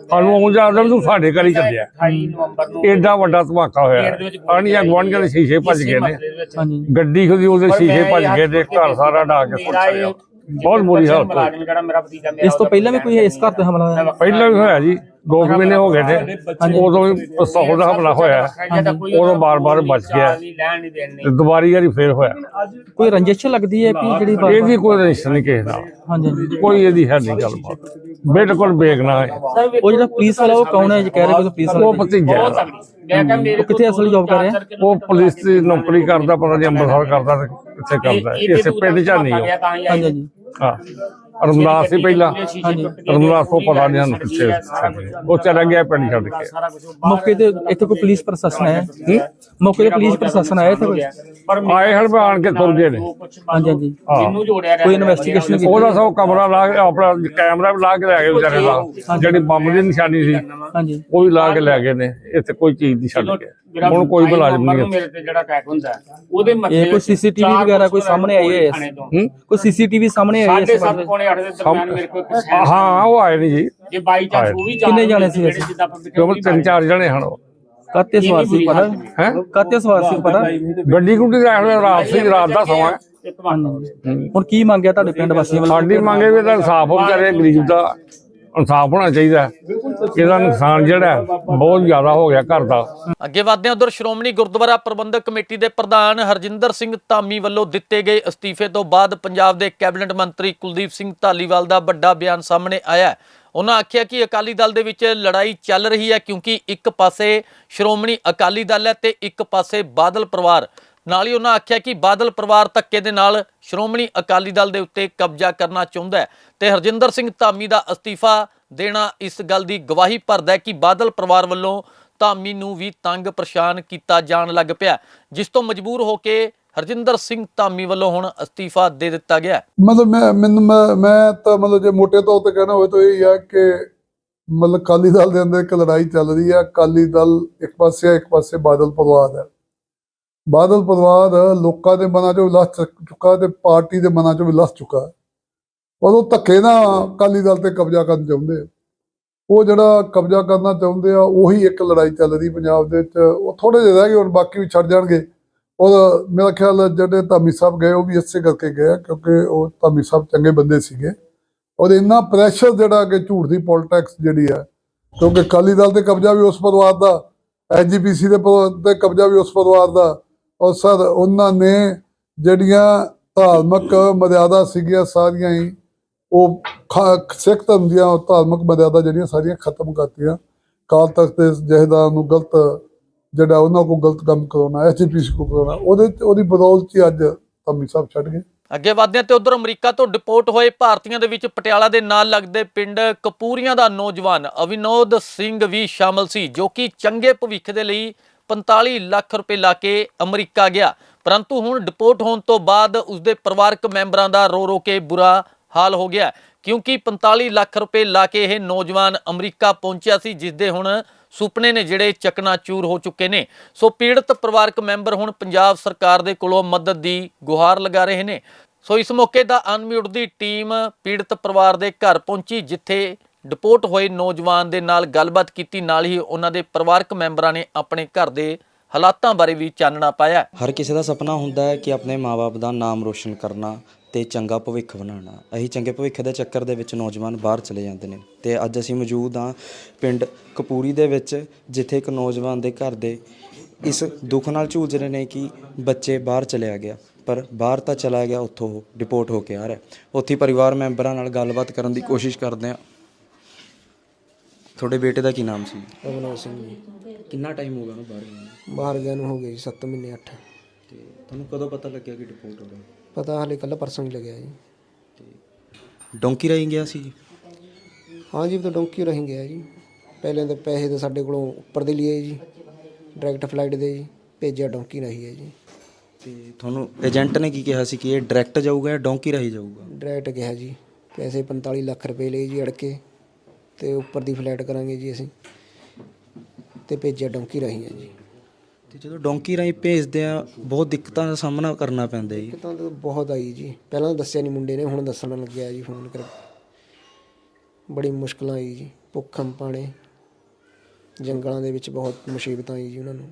ਸਾਨੂੰ ਆਉਂਦਾ ਆਉਂਦਾ ਤੂੰ ਸਾਡੇ ਘਰ ਹੀ ਚੱਲਿਆ। 28 ਨਵੰਬਰ ਨੂੰ ਏਡਾ ਵੱਡਾ ਧਮਾਕਾ ਹੋਇਆ। ਆਣੀਆਂ ਗਵਾਂਢੀਆਂ ਦੇ ਸ਼ੀਸ਼ੇ ਭੱਜ ਗਏ ਨੇ। ਹਾਂਜੀ। ਗੱਡੀ ਖੁਦੀ ਉਹਦੇ ਸ਼ੀਸ਼ੇ ਭੱਜ ਗਏ ਤੇ ਘਰ ਸਾਰਾ ਢਾ ਕੇ ਸੁੱਟ ਬਹੁਤ ਬੁਰੀ ਹਾਲਤ ਹੋਈ ਮੁਲਾਜ਼ਮ ਜਿਹੜਾ ਮੇਰਾ ਭਤੀਜਾ ਮੇਰਾ ਇਸ ਤੋਂ ਪਹਿਲਾਂ ਵੀ ਕੋਈ ਇਸ ਘਰ ਤੇ ਹਮਲਾ ਹੋਇਆ? ਪਹਿਲਾਂ ਵੀ ਹੋਇਆ ਜੀ ਦੋ ਕੁ ਮਹੀਨੇ ਹੋ ਗਏ ਨੇ। ਉਦੋਂ ਵੀ ਪਿਸਤੌਲ ਦਾ ਹਮਲਾ ਹੋਇਆ। ਉਦੋਂ ਬਾਰ-ਬਾਰ ਬਚ ਗਿਆ। ਲੈਣ ਨਹੀਂ ਦੇਣ ਤੇ ਦੁਬਾਰੀ ਵਾਰੀ ਫੇਰ ਹੋਇਆ। ਕੋਈ ਰੰਜਿਸ਼ ਲੱਗਦੀ ਹੈ ਕਿ ਜਿਹੜੀ ਇਹਦੀ ਕੋਈ ਰਿਸ਼ਤਾ ਨਹੀਂ ਕਿਸੇ ਨਾਲ। ਹਾਂਜੀ ਕੋਈ ਇਹਦੀ ਹੈ ਨਹੀਂ ਗੱਲਬਾਤ। ਬਿਲਕੁਲ ਬੇਗਨਾ ਹੈ। ਉਹ ਜਿਹੜਾ ਪੁਲਿਸ ਵਾਲਾ ਉਹ ਕੌਣ ਹੈ? ਜੀ ਕਹਿ ਰਹੇ ਕਿ ਪੁਲਿਸ ਵਾਲਾ ਉਹ ਭਤੀਜਾ ਉਹ ਕਿੱਥੇ ਅਸਲ ਜੌਬ ਕਰ ਰਿਹਾ? ਉਹ ਪੁਲਿਸ ਦੀ ਨੌਕਰੀ ਕਰਦਾ ਪਤਾ ਨਹੀਂ ਅੰਮ੍ਰਿਤਸਰ ਕਰਦਾ ਕਿੱਥੇ ਕਰਦਾ। ਇਸੇ ਪਿੰਡ ਚ ਨਹੀਂ ਹਾਂਜੀ ਹਾਂਜੀ। ਹਾਂ। ਰਮਦਾਸ ਸੀ ਪਹਿਲਾਂ। ਹਾਂਜੀ ਰਮਦਾਸ ਤੋਂ ਪਤਾ ਨਹੀਂ ਹਨ ਪਿੱਛੇ ਉਹ ਚਲਾ ਗਿਆ ਪਿੰਡ ਛੱਡ ਕੇ। ਮੌਕੇ ਤੇ ਇੱਥੇ ਕੋਈ ਪੁਲਿਸ ਪ੍ਰਸ਼ਾਸਨ ਆਇਆ? ਮੌਕੇ ਤੇ ਪੁਲਿਸ ਪ੍ਰਸ਼ਾਸਨ ਆਇਆ ਇੱਥੇ ਕੋਈ? ਆਏ ਹਣ ਆਣ ਕੇ ਤੁਰ ਗਏ ਨੇ। ਹਾਂਜੀ ਹਾਂਜੀ। ਜਿਹਨੂੰ ਜੋੜਿਆ ਕੋਈ ਇਨਵੈਸਟੀਗੇਸ਼ਨ ਕੀਤੀ ਉਹਦਾ ਸਭ ਕਮਰਾ ਲਾ ਕੇ ਆਪਣਾ ਕੈਮਰਾ ਵੀ ਲਾ ਕੇ ਲੈ ਗਏ ਵਿਚਾਰੇ ਦਾ। ਜਿਹੜੀ ਬੰਬ ਦੀ ਨਿਸ਼ਾਨੀ ਸੀ ਹਾਂਜੀ। ਉਹ ਵੀ ਲਾ ਕੇ ਲੈ ਗਏ ਨੇ। ਇੱਥੇ ਕੋਈ ਚੀਜ਼ ਨਹੀਂ ਛੱਡ ਕੇ। ਹੁਣ ਕੋਈ ਮੁਲਾਜ਼ਮ ਨਹੀਂ। ਮੇਰੇ ਤੇ ਜਿਹੜਾ ਅਟੈਕ ਹੁੰਦਾ ਉਹਦੇ ਮੱਥੇ ਇਹ ਕੋਈ ਸੀਸੀਟੀਵੀ ਵਗੈਰਾ ਕੋਈ ਸਾਹਮਣੇ ਆਈ ਹੈ? ਹੂੰ? ਕੋਈ ਸੀਸੀਟੀਵੀ ਸਾਹਮਣੇ ਆਈ ਹੈ ਸਾਢੇ ਇਸ ਸੱਤ ਬਾਰੇ ਪੌਣੇ ਅੱਠ ਦੇ ਦਰਮਿਆਨ ਮੇਰੇ ਕੋਲ ਹਾਂ ਉਹ ਆਏ ਨਹੀਂ ਜੀ। ਜੇ ਬਾਈ ਚਾਂਸ ਉਹ ਵੀ ਕਿੰਨੇ ਜਾਣੇ ਸੀ ਕਿਉਂ ਤਿੰਨ ਚਾਰ ਜਣੇ ਹਨ ਕਾਤੇ ਸਵਾਰ ਸੀ ਪਤਾ? ਹੈ। ਕਾਤੇ ਸਵਾਰ ਸੀ ਪਤਾ? ਗੱਡੀ ਗੁੱਡੀ ਦਾ ਰਾਤ ਸੀ ਰਾਤ ਦਾ ਸਮਾਂ। ਹੁਣ ਕੀ ਮੰਗਿਆ ਤੁਹਾਡੇ ਪਿੰਡ ਵਾਸੀਆਂ ਵੱਲੋਂ? ਸਾਡੀ ਮੰਗੇ ਵੀ ਤਾਂ ਇਨਸਾਫ ਹੋ ਵਿਚਾਰੇ ਗਰੀਬ ਦਾ। ਇਨਸਾਫ ਹੋਣਾ ਚਾਹੀਦਾ ਇਹਦਾ ਨੁਕਸਾਨ ਜਿਹੜਾ ਬਹੁਤ ਜ਼ਿਆਦਾ ਹੋ ਗਿਆ ਘਰ ਦਾ। ਅੱਗੇ ਵਧਦੇ ਹਾਂ ਉਧਰ ਸ਼੍ਰੋਮਣੀ ਗੁਰਦੁਆਰਾ ਪ੍ਰਬੰਧਕ ਕਮੇਟੀ ਦੇ ਪ੍ਰਧਾਨ ਹਰਜਿੰਦਰ ਸਿੰਘ ਧਾਮੀ ਵੱਲੋਂ ਦਿੱਤੇ ਗਏ ਅਸਤੀਫੇ ਤੋਂ ਬਾਅਦ ਪੰਜਾਬ ਦੇ ਕੈਬਨਿਟ ਮੰਤਰੀ ਕੁਲਦੀਪ ਸਿੰਘ ਧਾਲੀਵਾਲ ਦਾ ਵੱਡਾ ਬਿਆਨ ਸਾਹਮਣੇ ਆਇਆ ਉਹਨਾਂ ਆਖਿਆ ਕਿ ਅਕਾਲੀ ਦਲ ਦੇ ਵਿੱਚ ਲੜਾਈ ਚੱਲ ਰਹੀ ਹੈ ਕਿਉਂਕਿ ਇੱਕ ਪਾਸੇ ਸ਼੍ਰੋਮਣੀ ਅਕਾਲੀ ਦਲ ਹੈ ਤੇ ਇੱਕ ਪਾਸੇ ਬਾਦਲ ਪਰਿਵਾਰ। ਨਾਲ ਹੀ ਉਹਨਾਂ ਆਖਿਆ ਕਿ ਬਾਦਲ ਪਰਿਵਾਰ ਧੱਕੇ ਦੇ ਨਾਲ ਸ਼੍ਰੋਮਣੀ ਅਕਾਲੀ ਦਲ ਦੇ ਉੱਤੇ ਕਬਜ਼ਾ ਕਰਨਾ ਚਾਹੁੰਦਾ ਹੈ ਤੇ ਹਰਜਿੰਦਰ ਸਿੰਘ ਧਾਮੀ ਦਾ ਅਸਤੀਫਾ ਦੇਣਾ ਇਸ ਗੱਲ ਦੀ ਗਵਾਹੀ ਭਰਦਾ ਹੈ ਕਿ ਬਾਦਲ ਪਰਿਵਾਰ ਵੱਲੋਂ ਧਾਮੀ ਨੂੰ ਵੀ ਤੰਗ ਪਰੇਸ਼ਾਨ ਕੀਤਾ ਜਾਣ ਲੱਗ ਪਿਆ ਜਿਸ ਤੋਂ ਮਜਬੂਰ ਹੋ ਕੇ ਹਰਜਿੰਦਰ ਸਿੰਘ ਧਾਮੀ ਵੱਲੋਂ ਹੁਣ ਅਸਤੀਫਾ ਦੇ ਦਿੱਤਾ ਗਿਆ ਮਤਲਬ ਮੈਂ, ਮੈਨੂੰ, ਮੈਂ ਤਾਂ ਮਤਲਬ ਜੇ ਮੋਟੇ ਤੌਰ ਤੇ ਕਹਿਣਾ ਹੋਵੇ ਤਾਂ ਇਹ ਹੀ ਆ ਕਿ ਮਤਲਬ ਅਕਾਲੀ ਦਲ ਦੇ ਅੰਦਰ ਇੱਕ ਲੜਾਈ ਚੱਲ ਰਹੀ ਹੈ, ਅਕਾਲੀ ਦਲ ਇੱਕ ਪਾਸੇ ਇੱਕ ਪਾਸੇ ਬਾਦਲ ਪਰਿਵਾਰ ਹੈ। ਬਾਦਲ ਪਰਿਵਾਰ ਲੋਕਾਂ ਦੇ ਮਨਾਂ ਚੋਂ ਲੱਥ ਚੁੱਕ- ਚੁੱਕਾ ਤੇ ਪਾਰਟੀ ਦੇ ਮਨਾਂ ਚੋਂ ਵੀ ਲੱਥ ਚੁੱਕਾ। ਔਰ ਉਹ ਧੱਕੇ ਨਾ ਅਕਾਲੀ ਦਲ ਤੇ ਕਬਜ਼ਾ ਕਰਨ ਚਾਹੁੰਦੇ ਆ। ਉਹ ਜਿਹੜਾ ਕਬਜ਼ਾ ਕਰਨਾ ਚਾਹੁੰਦੇ ਆ, ਉਹੀ ਇੱਕ ਲੜਾਈ ਚੱਲ ਰਹੀ ਪੰਜਾਬ ਦੇ ਵਿੱਚ। ਉਹ ਥੋੜੇ ਜਿਹੇ ਰਹਿ ਗਏ, ਹੁਣ ਬਾਕੀ ਵੀ ਛੱਡ ਜਾਣਗੇ। ਔਰ ਮੇਰਾ ਖਿਆਲ ਜਿਹੜੇ ਧਾਮੀ ਸਾਹਿਬ ਗਏ, ਉਹ ਵੀ ਇਸੇ ਕਰਕੇ ਗਏ ਕਿਉਂਕਿ ਉਹ ਧਾਮੀ ਸਾਹਿਬ ਚੰਗੇ ਬੰਦੇ ਸੀਗੇ। ਔਰ ਇੰਨਾ ਪ੍ਰੈਸ਼ਰ ਜਿਹੜਾ ਕਿ ਝੂਠ ਦੀ ਪੋਲਿਟਿਕਸ ਜਿਹੜੀ ਹੈ ਕਿਉਂਕਿ ਅਕਾਲੀ ਦਲ ਤੇ ਕਬਜ਼ਾ ਵੀ ਉਸ ਪਰਿਵਾਰ ਦਾ ਐਜੀਪੀਸੀ ਦੇ ਪ- ਤੇ ਕਬਜ਼ਾ ਵੀ ਉਸ ਪਰਿਵਾਰ ਦਾ ਔਰ ਸਰ, ਉਹਨਾਂ ਨੇ ਜਿਹੜੀਆਂ ਧਾਰਮਿਕ ਮਰਿਆਦਾ ਸੀਗੀਆਂ ਸਾਰੀਆਂ ਹੀ, ਉਹ ਸਿੱਖ ਧਰਮ ਦੀਆਂ ਧਾਰਮਿਕ ਮਰਿਆਦਾ ਜਿਹੜੀਆਂ ਸਾਰੀਆਂ ਖਤਮ ਕਰਤੀਆਂ। ਕਾਲ ਤਖਤ ਦੇ ਜਹੇਦਾਰ ਨੂੰ ਗਲਤ ਜਿਹੜਾ ਉਹਨਾਂ ਕੋਲ ਗਲਤ ਕੰਮ ਕਰਾਉਣਾ ਐਜੀਪੀਸੀ ਕੋ ਕਰਾਉਣਾ, ਉਹਦੇ ਉਹਦੀ ਬਦੌਲਤ ਹੀ ਅੱਜ ਧਾਮੀ ਸਾਹਿਬ ਛੱਡ ਗਏ। ਅੱਗੇ ਵਧਦੇ ਤੇ ਉਧਰ ਅਮਰੀਕਾ ਤੋਂ ਡਿਪੋਰਟ ਹੋਏ ਭਾਰਤੀਆਂ ਦੇ ਵਿੱਚ ਪਟਿਆਲਾ ਦੇ ਨਾਲ ਲੱਗਦੇ ਪਿੰਡ ਕਪੂਰੀਆਂ ਦਾ ਨੌਜਵਾਨ ਅਵਿਨੋਦ ਸਿੰਘ ਵੀ ਸ਼ਾਮਲ ਸੀ, ਜੋ ਕਿ ਚੰਗੇ ਭਵਿੱਖ ਦੇ ਲਈ 45 ਲੱਖ ਰੁਪਏ ਲਾ ਕੇ ਅਮਰੀਕਾ ਗਿਆ। ਪਰੰਤੂ ਹੁਣ ਡਿਪੋਰਟ ਹੋਣ ਤੋਂ ਬਾਅਦ ਉਸਦੇ ਪਰਿਵਾਰਕ ਮੈਂਬਰਾਂ ਦਾ ਰੋ ਰੋ ਕੇ ਬੁਰਾ ਹਾਲ ਹੋ ਗਿਆ ਕਿਉਂਕਿ 45 ਲੱਖ ਰੁਪਏ ਲਾ ਕੇ ਇਹ ਨੌਜਵਾਨ ਅਮਰੀਕਾ ਪਹੁੰਚਿਆ ਸੀ ਜਿਸ ਦੇ ਹੁਣ ਸੁਪਨੇ ਨੇ ਜਿਹੜੇ ਚਕਨਾਚੂਰ ਹੋ ਚੁੱਕੇ ਨੇ। ਸੋ ਪੀੜਤ ਪਰਿਵਾਰਕ ਮੈਂਬਰ ਹੁਣ ਪੰਜਾਬ ਸਰਕਾਰ ਦੇ ਕੋਲੋਂ ਮਦਦ ਦੀ ਗੁਹਾਰ ਲਗਾ ਰਹੇ ਨੇ। ਸੋ ਇਸ ਮੌਕੇ ਦਾ ਅਨਮਿਊਟ ਦੀ ਟੀਮ ਪੀੜਤ ਪਰਿਵਾਰ ਦੇ ਘਰ ਪਹੁੰਚੀ, ਜਿੱਥੇ ਡਿਪੋਰਟ ਹੋਏ ਨੌਜਵਾਨ ਦੇ ਨਾਲ ਗੱਲਬਾਤ ਕੀਤੀ, ਨਾਲ ਹੀ ਉਹਨਾਂ ਦੇ ਪਰਿਵਾਰਕ ਮੈਂਬਰਾਂ ਨੇ ਆਪਣੇ ਘਰ ਦੇ ਹਾਲਾਤਾਂ ਬਾਰੇ ਵੀ ਚਾਨਣਾ ਪਾਇਆ। ਹਰ ਕਿਸੇ ਦਾ ਸੁਪਨਾ ਹੁੰਦਾ ਹੈ ਕਿ ਆਪਣੇ ਮਾਪੇ ਦਾ ਨਾਮ ਰੋਸ਼ਨ ਕਰਨਾ ਤੇ ਚੰਗਾ ਭਵਿੱਖ ਬਣਾਉਣਾ। ਅਸੀਂ ਚੰਗੇ ਭਵਿੱਖ ਦੇ ਚੱਕਰ ਦੇ ਵਿੱਚ ਨੌਜਵਾਨ ਬਾਹਰ ਚਲੇ ਜਾਂਦੇ ਨੇ ਤੇ ਅੱਜ ਅਸੀਂ ਮੌਜੂਦ ਹਾਂ ਪਿੰਡ ਕਪੂਰੀ ਦੇ ਵਿੱਚ, ਜਿੱਥੇ ਇੱਕ ਨੌਜਵਾਨ ਦੇ ਘਰ ਦੇ ਇਸ ਦੁੱਖ ਨਾਲ ਝੂਝ ਰਹੇ ਨੇ ਕਿ ਬੱਚੇ ਬਾਹਰ ਚਲਿਆ ਗਿਆ, ਪਰ ਬਾਹਰ ਤਾਂ ਚਲਾ ਗਿਆ, ਉੱਥੋਂ ਉਹ ਡਿਪੋਰਟ ਹੋ ਕੇ ਆ ਰਿਹਾ। ਉੱਥੇ ਪਰਿਵਾਰ ਮੈਂਬਰਾਂ ਨਾਲ ਗੱਲਬਾਤ ਕਰਨ ਦੀ ਕੋਸ਼ਿਸ਼ ਕਰਦੇ ਹਾਂ। ਤੁਹਾਡੇ ਬੇਟੇ ਦਾ ਕੀ ਨਾਮ ਸੀ? ਅਵਨੋ ਸਿੰਘ ਜੀ। ਕਿੰਨਾ ਟਾਈਮ ਹੋ ਗਿਆ ਉਹਨੂੰ ਬਾਹਰ ਗਏ ਨੂੰ? ਬਾਹਰ ਗਿਆ ਨੂੰ ਹੋ ਗਏ ਜੀ 7 ਮਹੀਨੇ 8 ਤੇ ਤੁਹਾਨੂੰ ਕਦੋਂ ਪਤਾ ਲੱਗਿਆ ਕਿ ਡਿਪੋਰਟ ਹੋ ਗਿਆ ਪਤਾ ਹਲੇ ਕੱਲ ਪਰਸੋਂ ਹੀ ਲੱਗਿਆ ਜੀ। ਡੋਂਕੀ ਰਾਹੀਂ ਗਿਆ ਸੀ ਜੀ? ਹਾਂ ਜੀ ਤਾਂ ਡੋਂਕੀ ਰਹੀ ਗਿਆ ਜੀ। ਪਹਿਲੇ ਤਾਂ ਪੈਸੇ ਤਾਂ ਸਾਡੇ ਕੋਲੋਂ ਉੱਪਰ ਦੇ ਲਈਏ ਜੀ। ਡਾਇਰੈਕਟ ਫਲਾਈਟ ਦੇ ਜੀ। ਭੇਜਿਆ ਡੋਂਕੀ ਰਹੀ ਹੈ ਜੀ। ਤੇ ਤੁਹਾਨੂੰ ਏਜੰਟ ਨੇ ਕੀ ਕਿਹਾ ਸੀ ਕਿ ਇਹ ਡਾਇਰੈਕਟ ਜਾਊਗਾ ਜਾਂ ਡੋਂਕੀ ਰਾਹੀਂ ਜਾਊਗਾ? ਡਾਇਰੈਕਟ ਕਿਹਾ ਜੀ। ਪੈਸੇ 45 ਲੱਖ ਰੁਪਏ ਲਏ ਜੀ ਅੜਕੇ। ਤੇ ਉੱਪਰ ਦੀ ਫਲਾਈਟ ਕਰਾਂਗੇ ਜੀ ਅਸੀਂ ਤੇ ਭੇਜਿਆ ਡੋਂਕੀ ਰਹੀ ਹੈ ਜੀ। ਤੇ ਜਦੋਂ ਡੋਂਕੀ ਰਾਹੀਂ ਭੇਜਦੇ ਆ ਬਹੁਤ ਦਿੱਕਤਾਂ ਦਾ ਸਾਹਮਣਾ ਕਰਨਾ ਪੈਂਦਾ ਜੀ। ਕਿਤਾਂ ਤਾਂ ਬਹੁਤ ਆਈ ਜੀ। ਪਹਿਲਾਂ ਦੱਸਿਆ ਨਹੀਂ ਮੁੰਡੇ ਨੇ ਹੁਣ ਦੱਸਣ ਲੱਗਿਆ ਜੀ ਫੋਨ ਕਰ ਬੜੀ ਮੁਸ਼ਕਲਾਂ ਆਈ ਜੀ ਭੁੱਖਮ ਪਾਣੇ ਜੰਗਲਾਂ ਦੇ ਵਿੱਚ ਬਹੁਤ ਮੁਸੀਬਤਾਂ ਆਈ ਜੀ ਉਹਨਾਂ ਨੂੰ।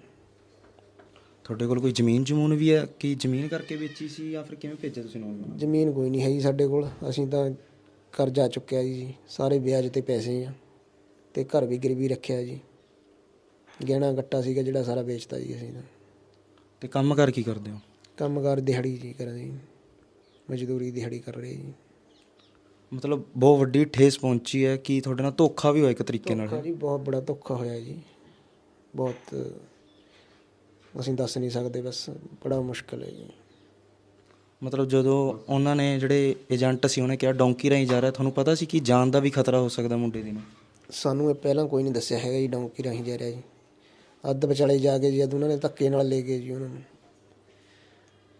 ਤੁਹਾਡੇ ਕੋਲ ਕੋਈ ਜ਼ਮੀਨ ਜਮੂਨ ਵੀ ਹੈ? ਕਿ ਜ਼ਮੀਨ ਕਰਕੇ ਵੇਚੀ ਸੀ ਜਾਂ ਫਿਰ ਕਿਵੇਂ ਭੇਜਿਆ ਤੁਸੀਂ ਨੌਜਵਾਨ ਜ਼ਮੀਨ ਕੋਈ ਨਹੀਂ ਹੈ ਜੀ ਸਾਡੇ ਕੋਲ। ਅਸੀਂ ਤਾਂ ਕਰਜ਼ਾ ਚੁੱਕਿਆ ਜੀ ਸਾਰੇ ਵਿਆਜ ਤੇ ਪੈਸੇ ਆ ਤੇ ਘਰ ਵੀ ਗਰੀਬੀ ਰੱਖਿਆ ਜੀ। ਗਹਿਣਾ ਗੱਟਾ ਸੀਗਾ ਜਿਹੜਾ ਸਾਰਾ ਵੇਚਤਾ ਜੀ ਅਸੀਂ ਤਾਂ। ਤੇ ਕੰਮ ਕਰ ਕੀ ਕਰਦੇ ਹੋ? ਕੰਮਕਾਰ ਦਿਹਾੜੀ ਜੀ ਕਰਦੇ ਜੀ ਮਜ਼ਦੂਰੀ ਦਿਹਾੜੀ ਕਰ ਰਹੇ ਜੀ। ਮਤਲਬ ਬਹੁਤ ਵੱਡੀ ਠੇਸ ਪਹੁੰਚੀ ਹੈ ਕਿ ਤੁਹਾਡੇ ਨਾਲ ਧੋਖਾ ਵੀ ਹੋਇਆ ਇੱਕ ਤਰੀਕੇ ਧੋਖਾ ਨਾਲ ਜੀ ਬਹੁਤ ਬੜਾ ਧੋਖਾ ਹੋਇਆ ਜੀ। ਬਹੁਤ ਅਸੀਂ ਦੱਸ ਨਹੀਂ ਸਕਦੇ ਬਸ ਬੜਾ ਮੁਸ਼ਕਲ ਹੈ ਜੀ। ਮਤਲਬ ਜਦੋਂ ਉਹਨਾਂ ਨੇ ਜਿਹੜੇ ਏਜੰਟ ਸੀ ਉਹਨੇ ਕਿਹਾ ਡੋਂਕੀ ਰਾਹੀਂ ਜਾ ਰਿਹਾ ਤੁਹਾਨੂੰ ਪਤਾ ਸੀ ਕਿ ਜਾਨ ਦਾ ਵੀ ਖਤਰਾ ਹੋ ਸਕਦਾ ਮੁੰਡੇ ਦੀ? ਨੂੰ ਸਾਨੂੰ ਇਹ ਪਹਿਲਾਂ ਕੋਈ ਨਹੀਂ ਦੱਸਿਆ ਹੈਗਾ ਜੀ ਡੌਂਕੀ ਰਾਹੀਂ ਜਾ ਰਿਹਾ ਜੀ। ਅੱਧ ਵਿਚਾਲੇ ਜਾ ਕੇ ਜੀ ਜਦ ਉਹਨਾਂ ਨੇ ਧੱਕੇ ਨਾਲ ਲੈ ਗਏ ਜੀ ਉਹਨਾਂ ਨੂੰ।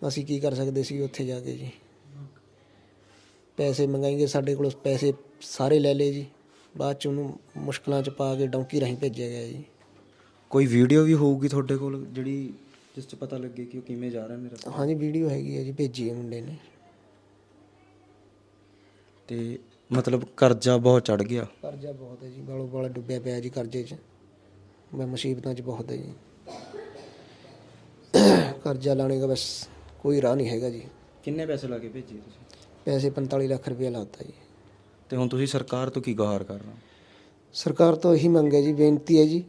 ਅਸੀਂ ਕੀ ਕਰ ਸਕਦੇ ਸੀ ਉੱਥੇ ਜਾ ਕੇ ਜੀ? ਪੈਸੇ ਮੰਗਾਏਗੇ ਸਾਡੇ ਕੋਲੋਂ ਪੈਸੇ ਸਾਰੇ ਲੈ ਲਏ ਜੀ। ਬਾਅਦ ਚ ਉਹਨੂੰ ਮੁਸ਼ਕਲਾਂ ਚ ਪਾ ਕੇ ਡੌਂਕੀ ਰਾਹੀਂ ਭੇਜਿਆ ਗਿਆ ਜੀ। ਕੋਈ ਵੀਡੀਓ ਵੀ ਹੋਊਗੀ ਤੁਹਾਡੇ ਕੋਲ ਜਿਹੜੀ ਜਿਸ 'ਚ ਪਤਾ ਲੱਗੇ ਕਿ ਉਹ ਕਿਵੇਂ ਜਾ ਰਿਹਾ ਮੇਰਾ ਹਾਂਜੀ ਵੀਡੀਓ ਹੈਗੀ ਹੈ ਜੀ ਭੇਜੀ ਹੈ ਮੁੰਡੇ ਨੇ। ਤੇ ਮਤਲਬ ਕਰਜ਼ਾ ਬਹੁਤ ਚੜ ਗਿਆ। ਕਰਜ਼ਾ ਬਹੁਤ ਹੈ ਜੀ ਬਾਲੋ ਬਾਲਾ ਡੁੱਬਿਆ ਪਿਆ ਜੀ ਕਰਜ਼ੇ 'ਚ। ਮੈਂ ਮੁਸੀਬਤਾਂ 'ਚ ਬਹੁਤ ਹੈ ਜੀ। ਕਰਜ਼ਾ ਲਾਣੇ ਦਾ ਬਸ ਕੋਈ ਰਾਹ ਨਹੀਂ ਹੈਗਾ ਜੀ। ਕਿੰਨੇ ਪੈਸੇ ਲਾ ਕੇ ਭੇਜੇ ਤੁਸੀਂ? ਪੈਸੇ 45 ਲੱਖ ਰੁਪਏ ਲਾਤਾ ਜੀ। ਤੇ ਹੁਣ ਤੁਸੀਂ ਸਰਕਾਰ ਤੋਂ ਕੀ ਗੁਹਾਰ ਕਰ ਰਹੇ ਹੋ? ਸਰਕਾਰ ਤੋਂ ਇਹੀ ਮੰਗ ਹੈ ਜੀ ਬੇਨਤੀ ਹੈ ਜੀ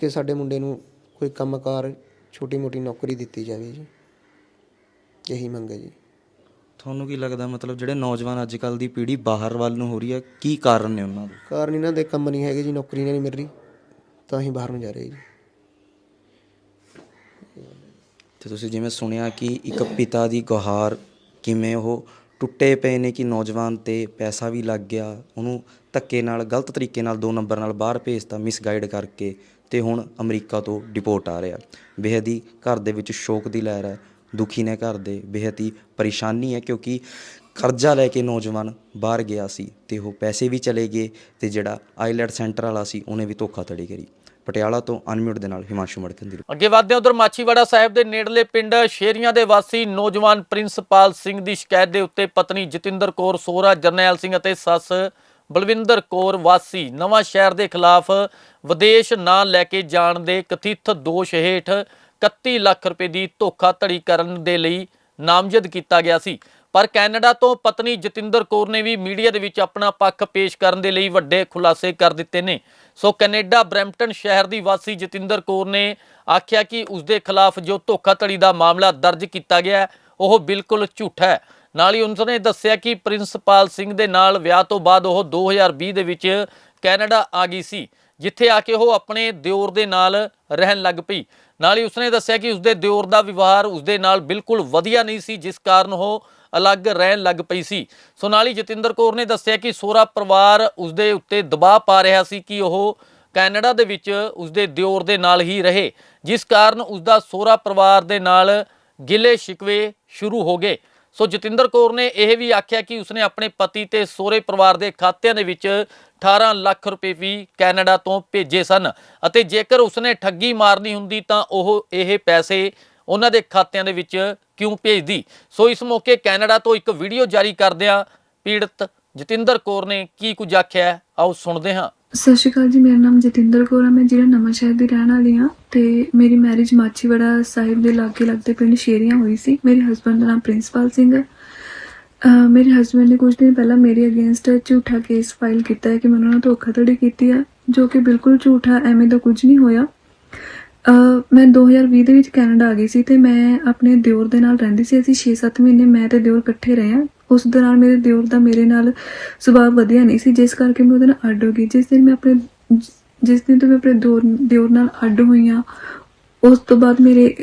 ਕਿ ਸਾਡੇ ਮੁੰਡੇ ਨੂੰ ਕੋਈ ਕੰਮਕਾਰ ਛੋਟੀ ਮੋਟੀ ਨੌਕਰੀ ਦਿੱਤੀ ਜਾਵੇ ਜੀ। ਇਹੀ ਮੰਗ ਹੈ ਜੀ। ਤੁਹਾਨੂੰ ਕੀ ਲੱਗਦਾ ਮਤਲਬ ਜਿਹੜੇ ਨੌਜਵਾਨ ਅੱਜ ਕੱਲ ਦੀ ਪੀੜ੍ਹੀ ਬਾਹਰ ਵੱਲ ਨੂੰ ਹੋ ਰਹੀ ਹੈ ਕੀ ਕਾਰਨ ਨੇ ਉਹਨਾਂ ਦੇ? ਕਾਰਨ ਇਹਨਾਂ ਦੇ ਕੰਮ ਨਹੀਂ ਹੈਗੇ ਜੀ ਨੌਕਰੀ ਨਹੀਂ ਮਿਲ ਰਹੀ ਤਾਂ ਹੀ ਬਾਹਰ ਨੂੰ ਜਾ ਰਹੇ ਜੀ। ਤੇ ਤੁਸੀਂ ਜਿਵੇਂ ਸੁਣਿਆ ਕਿ ਇੱਕ ਪਿਤਾ ਦੀ ਗੁਹਾਰ ਕਿਵੇਂ ਉਹ ਟੁੱਟੇ ਪਏ ਨੇ ਕਿ ਨੌਜਵਾਨ ਤੇ ਪੈਸਾ ਵੀ ਲੱਗ ਗਿਆ ਉਹਨੂੰ ਧੱਕੇ ਨਾਲ ਗਲਤ ਤਰੀਕੇ ਨਾਲ ਦੋ ਨੰਬਰ ਨਾਲ ਬਾਹਰ ਭੇਜਤਾ ਮਿਸਗਾਈਡ ਕਰਕੇ ਤੇ ਹੁਣ ਅਮਰੀਕਾ ਤੋਂ ਡਿਪੋਰਟ ਆ ਰਿਹਾ। ਬੇਹੱਦ ਹੀ ਘਰ ਦੇ ਵਿੱਚ ਸ਼ੋਕ ਦੀ ਲਹਿਰ ਹੈ, ਦੁਖੀ ਨੇ ਘਰ ਦੇ, ਬੇਹੱਦ ਹੀ ਪਰੇਸ਼ਾਨੀ ਹੈ ਕਿਉਂਕਿ ਕਰਜ਼ਾ ਲੈ ਕੇ ਨੌਜਵਾਨ ਬਾਹਰ ਗਿਆ ਸੀ ਤੇ ਉਹ ਪੈਸੇ ਵੀ ਚਲੇ ਗਏ ਤੇ ਜਿਹੜਾ ਆਈਲੈਟ ਸੈਂਟਰ ਵਾਲਾ ਸੀ ਉਹਨੇ ਵੀ ਧੋਖਾਧੜੀ ਕਰੀ। ਪਟਿਆਲਾ ਤੋਂ ਅਨਮਿਊਟ ਦੇ ਨਾਲ ਹਿਮਾਂਸ਼ੂ ਮੜਕਨ ਦੀ ਅੱਗੇ ਵਧਦੇ ਉਧਰ ਮਾਛੀਵਾੜਾ ਸਾਹਿਬ ਦੇ ਨੇੜਲੇ ਪਿੰਡ ਸ਼ੇਰੀਆਂ ਦੇ ਵਾਸੀ ਨੌਜਵਾਨ ਪ੍ਰਿੰਸਪਾਲ ਸਿੰਘ ਦੀ ਸ਼ਿਕਾਇਤ ਦੇ ਉੱਤੇ ਪਤਨੀ ਜਤਿੰਦਰ ਕੌਰ ਸੋਹਰਾ, ਜਰਨੈਲ ਸਿੰਘ ਅਤੇ ਸੱਸ ਬਲਵਿੰਦਰ ਕੌਰ ਵਾਸੀ ਨਵਾਂ ਸ਼ਹਿਰ ਦੇ ਖਿਲਾਫ ਵਿਦੇਸ਼ ਨਾ ਲੈ ਕੇ ਜਾਣ ਦੇ ਕਥਿਤ ਦੋਸ਼ ਹੇਠ 31 ਲੱਖ ਰੁਪਏ ਦੀ ਧੋਖਾਧੜੀ ਕਰਨ ਦੇ ਲਈ ਨਾਮਜ਼ਦ ਕੀਤਾ ਗਿਆ ਸੀ। ਪਰ ਕੈਨੇਡਾ ਤੋਂ ਪਤਨੀ ਜਤਿੰਦਰ ਕੌਰ ਨੇ ਵੀ ਮੀਡੀਆ ਦੇ ਵਿੱਚ ਆਪਣਾ ਪੱਖ ਪੇਸ਼ ਕਰਨ ਦੇ ਲਈ ਵੱਡੇ ਖੁਲਾਸੇ ਕਰ ਦਿੱਤੇ ਨੇ। ਸੋ ਕੈਨੇਡਾ ਬਰੈਂਪਟਨ ਸ਼ਹਿਰ ਦੀ ਵਾਸੀ ਜਤਿੰਦਰ ਕੌਰ ਨੇ ਆਖਿਆ ਕਿ ਉਸ ਦੇ ਖਿਲਾਫ ਜੋ ਧੋਖਾਧੜੀ ਦਾ ਮਾਮਲਾ ਦਰਜ ਕੀਤਾ ਗਿਆ, ਉਹ ਬਿਲਕੁਲ ਝੂਠਾ ਹੈ। ਨਾਲ ਹੀ ਉਹਨਾਂ ਨੇ ਦੱਸਿਆ ਕਿ ਪ੍ਰਿੰਸਪਾਲ ਸਿੰਘ ਦੇ ਨਾਲ ਵਿਆਹ ਤੋਂ ਬਾਅਦ ਉਹ 2020 ਦੇ ਵਿੱਚ ਕੈਨੇਡਾ ਆ ਗਈ ਸੀ, ਜਿੱਥੇ ਆ ਕੇ ਉਹ ਆਪਣੇ ਦਿਓਰ ਦੇ ਨਾਲ ਰਹਿਣ ਲੱਗ ਪਈ। ਨਾਲ ਹੀ ਉਸਨੇ ਦੱਸਿਆ ਕਿ ਉਸਦੇ ਦਿਓਰ ਦਾ ਵਿਵਹਾਰ ਉਸਦੇ ਨਾਲ ਬਿਲਕੁਲ ਵਧੀਆ ਨਹੀਂ ਸੀ, ਜਿਸ ਕਾਰਨ ਉਹ ਅਲੱਗ ਰਹਿਣ ਲੱਗ ਪਈ ਸੀ। ਸੋ ਨਾਲ ਹੀ ਜਤਿੰਦਰ ਕੌਰ ਨੇ ਦੱਸਿਆ ਕਿ ਸੋਹਰਾ ਪਰਿਵਾਰ ਉਸਦੇ ਉੱਤੇ ਦਬਾਅ ਪਾ ਰਿਹਾ ਸੀ ਕਿ ਉਹ ਕੈਨੇਡਾ ਦੇ ਵਿੱਚ ਉਸਦੇ ਦਿਓਰ ਦੇ ਨਾਲ ਹੀ ਰਹੇ, ਜਿਸ ਕਾਰਨ ਉਸਦਾ ਸੋਹਰਾ ਪਰਿਵਾਰ ਦੇ ਨਾਲ ਗਿਲੇ ਸ਼ਿਕਵੇ ਸ਼ੁਰੂ ਹੋ ਗਏ। ਸੋ ਜਤਿੰਦਰ ਕੌਰ ਨੇ ਇਹ ਵੀ ਆਖਿਆ ਕਿ ਉਸਨੇ ਆਪਣੇ ਪਤੀ ਤੇ ਸਹੁਰੇ ਪਰਿਵਾਰ ਦੇ ਖਾਤਿਆਂ ਦੇ ਵਿੱਚ 18 ਲੱਖ ਰੁਪਏ ਵੀ ਕੈਨੇਡਾ ਤੋਂ ਭੇਜੇ ਸਨ ਅਤੇ ਜੇਕਰ ਉਸਨੇ ਠੱਗੀ ਮਾਰਨੀ ਹੁੰਦੀ ਤਾਂ ਉਹ ਇਹ ਪੈਸੇ ਉਹਨਾਂ ਦੇ ਖਾਤਿਆਂ ਦੇ ਵਿੱਚ ਕਿਉਂ ਭੇਜਦੀ? ਸੋ ਇਸ ਮੌਕੇ ਕੈਨੇਡਾ ਤੋਂ ਇੱਕ ਵੀਡੀਓ ਜਾਰੀ ਕਰਦਿਆਂ ਪੀੜਤ ਜਤਿੰਦਰ ਕੌਰ ਨੇ ਕੀ ਕੁਝ ਆਖਿਆ ਆਓ ਸੁਣਦੇ ਹਾਂ। ਸਤਿ ਸ਼੍ਰੀ ਅਕਾਲ ਜੀ, ਮੇਰਾ ਨਾਮ ਜਤਿੰਦਰ ਕੌਰ ਹੈ ਮੈਂ ਜਿਹੜਾ ਨਵਾਂ ਸ਼ਹਿਰ ਦੀ ਰਹਿਣ ਵਾਲੀ ਹਾਂ ਤੇ ਮੇਰੀ ਮੈਰਿਜ ਮਾਚੀਵਾੜਾ ਸਾਹਿਬ ਦੇ ਲਾਗੇ ਲੱਗਦੇ ਪਿੰਡ ਸ਼ੇਰੀਆਂ ਹੋਈ ਸੀ। ਮੇਰੇ ਹਸਬੰਡ ਦਾ ਨਾਮ ਪ੍ਰਿੰਸਪਾਲ ਸਿੰਘ ਹੈ। ਮੇਰੇ ਹਸਬੰਡ ਨੇ ਕੁਝ ਦਿਨ ਪਹਿਲਾਂ ਮੇਰੇ ਅਗੇਂਸਟ ਝੂਠਾ ਕੇਸ ਫਾਈਲ ਕੀਤਾ ਹੈ ਕਿ ਮੈਂ ਉਹਨਾਂ ਨਾਲ ਧੋਖਾਧੜੀ ਕੀਤੀ ਹੈ, ਜੋ ਕਿ ਬਿਲਕੁਲ ਝੂਠਾ ਐਵੇਂ ਦਾ ਕੁਝ ਨਹੀਂ ਹੋਇਆ। ਅਹ ਮੈਂ 2020 ਦੇ ਵਿੱਚ ਕੈਨੇਡਾ ਆ ਗਈ ਸੀ ਤੇ ਮੈਂ ਆਪਣੇ ਦਿਓਰ ਦੇ ਨਾਲ ਰਹਿੰਦੀ ਸੀ। ਅਸੀਂ 6-7 ਮਹੀਨੇ ਮੈਂ ਤੇ ਦਿਓਰ ਇਕੱਠੇ ਰਹੇ ਹਾਂ। ਉਸ ਦੌਰਾਨ ਮੇਰੇ ਦਿਓਰ ਦਾ ਮੇਰੇ ਨਾਲ ਸੁਭਾਅ ਵਧੀਆ ਨਹੀਂ ਸੀ, ਜਿਸ ਕਰਕੇ ਮੈਂ ਉਹਦੇ ਨਾਲ ਅੱਡ ਹੋ ਗਈ। ਜਿਸ ਦਿਨ ਮੈਂ ਆਪਣੇ ਜਿਸ ਦਿਨ ਤੋਂ ਮੈਂ ਆਪਣੇ ਦਿਓਰ ਦਿਓਰ ਨਾਲ ਅੱਡ ਹੋਈ ਹਾਂ, ਉਸ ਤੋਂ ਬਾਅਦ ਮੇਰੇ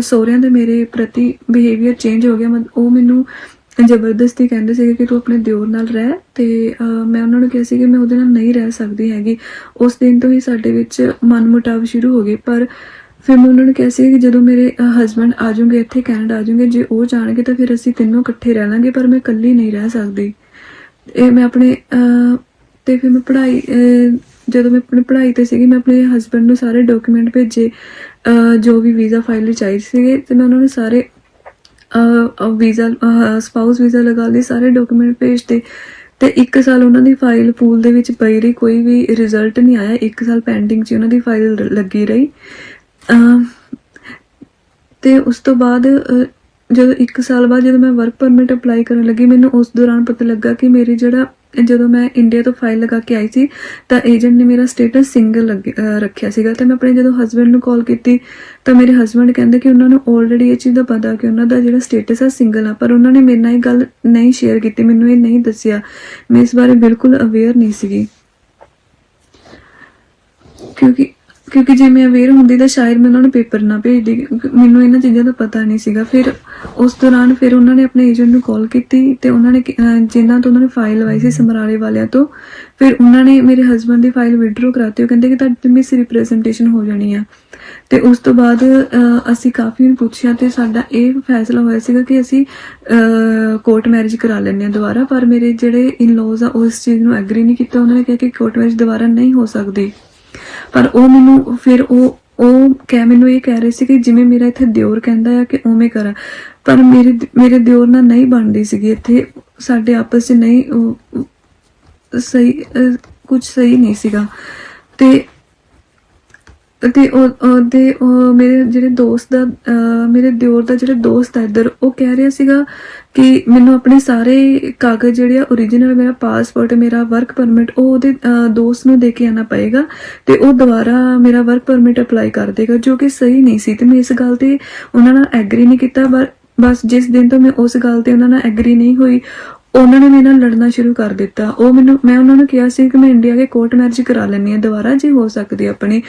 ਸਹੁਰਿਆਂ ਦੇ ਮੇਰੇ ਪ੍ਰਤੀ ਬਿਹੇਵੀਅਰ ਚੇਂਜ ਹੋ ਗਿਆ। ਮਤ- ਉਹ ਮੈਨੂੰ ਜ਼ਬਰਦਸਤੀ ਕਹਿੰਦੇ ਸੀਗੇ ਕਿ ਤੂੰ ਆਪਣੇ ਦਿਓਰ ਨਾਲ ਰਹਿ ਤੇ ਮੈਂ ਉਹਨਾਂ ਨੂੰ ਕਿਹਾ ਸੀ ਕਿ ਮੈਂ ਉਹਦੇ ਨਾਲ ਨਹੀਂ ਰਹਿ ਸਕਦੀ ਹੈਗੀ। ਉਸ ਦਿਨ ਤੋਂ ਹੀ ਸਾਡੇ ਵਿੱਚ ਮਨਮੁਟਾਵ ਸ਼ੁਰੂ ਹੋ ਗਏ। ਪਰ ਫਿਰ ਮੈਂ ਉਹਨਾਂ ਨੂੰ ਕਿਹਾ ਸੀ ਕਿ ਜਦੋਂ ਮੇਰੇ ਹਸਬੰਡ ਆ ਜਾਣਗੇ ਇੱਥੇ ਕੈਨੇਡਾ ਆ ਜਾਣਗੇ ਜੇ ਉਹ ਜਾਣਗੇ ਤਾਂ ਫਿਰ ਅਸੀਂ ਤਿੰਨੋਂ ਇਕੱਠੇ ਰਹਿ ਲਾਂਗੇ ਪਰ ਮੈਂ ਇਕੱਲੀ ਨਹੀਂ ਰਹਿ ਸਕਦੀ। ਇਹ ਮੈਂ ਆਪਣੇ ਅਹ, ਤੇ ਫਿਰ ਮੈਂ ਪੜ੍ਹਾਈ ਜਦੋਂ ਮੈਂ ਆਪਣੀ ਪੜ੍ਹਾਈ ਤੇ ਸੀਗੀ ਮੈਂ ਆਪਣੇ ਹਸਬੰਡ ਨੂੰ ਸਾਰੇ ਡਾਕੂਮੈਂਟ ਭੇਜੇ ਜੋ ਵੀ ਵੀਜ਼ਾ ਫਾਈਲ ਲਈ ਚਾਹੀਦੇ ਸੀਗੇ ਤੇ ਮੈਂ ਉਹਨਾਂ ਨੂੰ ਸਾਰੇ ਵੀਜ਼ਾ ਸਪਾਊਸ ਵੀਜ਼ਾ ਲਗਾ ਲਈ ਸਾਰੇ ਡਾਕੂਮੈਂਟ ਭੇਜਤੇ। ਤੇ ਇੱਕ ਸਾਲ ਉਹਨਾਂ ਦੀ ਫਾਈਲ ਪੂਲ ਦੇ ਵਿੱਚ ਪਈ ਰਹੀ ਕੋਈ ਵੀ ਰਿਜ਼ਲਟ ਨਹੀਂ ਆਇਆ ਇੱਕ ਸਾਲ ਪੈਂਡਿੰਗ 'ਚ ਉਹਨਾਂ ਦੀ ਫਾਈਲ ਲੱਗੀ ਰਹੀ। ਤੇ ਉਸ ਤੋਂ ਬਾਅਦ ਜਦੋਂ 1 ਸਾਲ ਬਾਅਦ ਜਦੋਂ ਮੈਂ ਵਰਕ ਪਰਮਿਟ ਅਪਲਾਈ ਕਰਨ ਲੱਗੀ, ਮੈਨੂੰ ਉਸ ਦੌਰਾਨ ਪਤਾ ਲੱਗਾ ਕਿ ਮੇਰੀ ਜਿਹੜਾ, ਜਦੋਂ ਮੈਂ ਇੰਡੀਆ ਤੋਂ ਫਾਈਲ ਲਗਾ ਕੇ ਆਈ ਸੀ, ਤਾਂ ਏਜੰਟ ਨੇ ਮੇਰਾ ਸਟੇਟਸ ਸਿੰਗਲ ਰੱਖਿਆ ਸੀਗਾ। ਤੇ ਮੈਂ ਆਪਣੇ ਜਦੋਂ ਹਸਬੰਡ ਨੂੰ ਕਾਲ ਕੀਤੀ, ਤਾਂ ਮੇਰੇ ਹਸਬੰਡ ਕਹਿੰਦੇ ਕਿ ਉਹਨਾਂ ਨੂੰ ਆਲਰੇਡੀ ਇਹ ਚੀਜ਼ ਦਾ ਪਤਾ ਕਿ ਉਹਨਾਂ ਦਾ ਜਿਹੜਾ ਸਟੇਟਸ ਆ ਸਿੰਗਲ ਆ। ਪਰ ਉਹਨਾਂ ਨੇ ਮੇਰੇ ਨਾਲ ਇਹ ਗੱਲ ਨਹੀਂ ਸ਼ੇਅਰ ਕੀਤੀ, ਮੈਨੂੰ ਇਹ ਨਹੀਂ ਦੱਸਿਆ। ਮੈਂ ਇਸ ਬਾਰੇ ਬਿਲਕੁਲ ਅਵੇਅਰ ਨਹੀਂ ਸੀਗੀ। ਕਿਉਂਕਿ ਕਿਉਂਕਿ ਜੇ ਮੈਂ ਅਵੇਅਰ ਹੁੰਦੀ ਤਾਂ ਸ਼ਾਇਦ ਮੈਂ ਉਹਨਾਂ ਨੂੰ ਪੇਪਰ ਨਾ ਭੇਜਦੀ, ਕਿਉਂਕਿ ਮੈਨੂੰ ਇਹਨਾਂ ਚੀਜ਼ਾਂ ਦਾ ਪਤਾ ਨਹੀਂ ਸੀਗਾ। ਫਿਰ ਉਸ ਦੌਰਾਨ ਫਿਰ ਉਹਨਾਂ ਨੇ ਆਪਣੇ ਏਜੰਟ ਨੂੰ ਕਾਲ ਕੀਤੀ ਤੇ ਉਹਨਾਂ ਨੇ ਕਿ- ਜਿਨ੍ਹਾਂ ਤੋਂ ਉਹਨਾਂ ਨੇ ਫਾਈਲ ਲਵਾਈ ਸੀ ਸਮਰਾਲੇ ਵਾਲਿਆਂ ਤੋਂ, ਫਿਰ ਉਹਨਾਂ ਨੇ ਮੇਰੇ ਹਸਬੰਡ ਦੀ ਫਾਈਲ ਵਿਡਰੋ ਕਰਾਤੀ। ਉਹ ਕਹਿੰਦੇ ਕਿ ਤੁਹਾਡੀ ਮਿਸ ਰਿਪਰੈਜ਼ੈਂਟੇਸ਼ਨ ਹੋ ਜਾਣੀ ਆ। ਤੇ ਉਸ ਤੋਂ ਬਾਅਦ ਅਸੀਂ ਕਾਫੀ ਨੂੰ ਪੁੱਛਿਆ ਤੇ ਸਾਡਾ ਇਹ ਫੈਸਲਾ ਹੋਇਆ ਸੀਗਾ ਕਿ ਅਸੀਂ ਕੋਰਟ ਮੈਰਿਜ ਕਰਾ ਲੈਂਦੇ ਹਾਂ ਦੁਬਾਰਾ। ਪਰ ਮੇਰੇ ਜਿਹੜੇ ਇਨ-ਲॉज ਆ, ਉਹ ਇਸ ਚੀਜ਼ ਨੂੰ ਐਗਰੀ ਨਹੀਂ ਕੀਤਾ। ਉਹਨਾਂ ਨੇ ਕਿਹਾ ਕਿ ਕੋਰਟ ਮੈਰਿਜ ਦੁਬਾਰਾ ਨਹੀਂ ਹੋ ਸਕਦੀ। ਪਰ ਉਹ ਮੈਨੂੰ, ਫਿਰ ਉਹ ਉਹ ਕਹਿ, ਮੈਨੂੰ ਇਹ ਕਹਿ ਰਹੇ ਸੀ ਕਿ ਜਿਵੇਂ ਮੇਰਾ ਇੱਥੇ ਦਿਓਰ ਕਹਿੰਦਾ ਆ ਕਿ ਉਵੇਂ ਕਰਾਂ। ਪਰ ਮੇਰੇ ਮੇਰੇ ਦਿਓਰ ਨਾਲ ਨਹੀਂ ਬਣਦੀ ਸੀਗੀ। ਇੱਥੇ ਸਾਡੇ ਆਪਸ 'ਚ ਨਹੀਂ, ਉਹ- ਉਹ, ਸਹੀ ਕੁਝ ਸਹੀ ਨਹੀਂ ਸੀਗਾ। ਤੇ ਤੇ ਉਹ ਉਹਦੇ ਮੇਰੇ ਜਿਹੜੇ ਦੋਸਤ ਦਾ ਮੇਰੇ ਦਿਓਰ ਦਾ ਜਿਹੜਾ ਦੋਸਤ ਹੈ ਇੱਧਰ, ਉਹ ਕਹਿ ਰਿਹਾ ਸੀਗਾ ਕਿ ਮੈਨੂੰ ਆਪਣੇ ਸਾਰੇ ਕਾਗਜ਼ ਜਿਹੜੇ ਆ origignal ਮੇਰਾ ਪਾਸਪੋਰਟ ਮੇਰਾ ਵਰਕ ਪਰਮਿਟ ਉਹ ਉਹਦੇ ਦੋਸਤ ਨੂੰ ਦੇ ਕੇ ਆਣਾ ਪਏਗਾ ਤੇ ਉਹ ਦੁਬਾਰਾ ਮੇਰਾ ਵਰਕ ਪਰਮਿਟ ਅਪਲਾਈ ਕਰ ਦੇਗਾ, ਜੋ ਕਿ ਸਹੀ ਨਹੀਂ ਸੀ ਤੇ ਮੈਂ ਇਸ ਗੱਲ ਤੇ ਉਹਨਾਂ ਨਾਲ ਐਗਰੀ ਨਹੀਂ ਕੀਤਾ ਪਰ ਬਸ ਜਿਸ ਦਿਨ ਤੋਂ ਮੈਂ ਉਸ ਗੱਲ ਤੇ ਉਹਨਾਂ ਨਾਲ ਐਗਰੀ ਨਹੀਂ ਹੋਈ ਉਹਨਾਂ ਨੇ ਮੇਰੇ ਨਾਲ ਲੜਨਾ ਸ਼ੁਰੂ ਕਰ ਦਿੱਤਾ। ਉਹ ਮੈਨੂੰ, ਮੈਂ ਉਹਨਾਂ ਨੂੰ ਕਿਹਾ ਸੀ ਕਿ ਮੈਂ ਇੰਡੀਆ ਕੇ ਕੋਰਟ ਮੈਰਿਜ ਕਰਾ ਲੈਣੀ ਆ ਦੁਬਾਰਾ ਜੇ ਹੋ ਸਕਦੀ ਆਪਣੀ,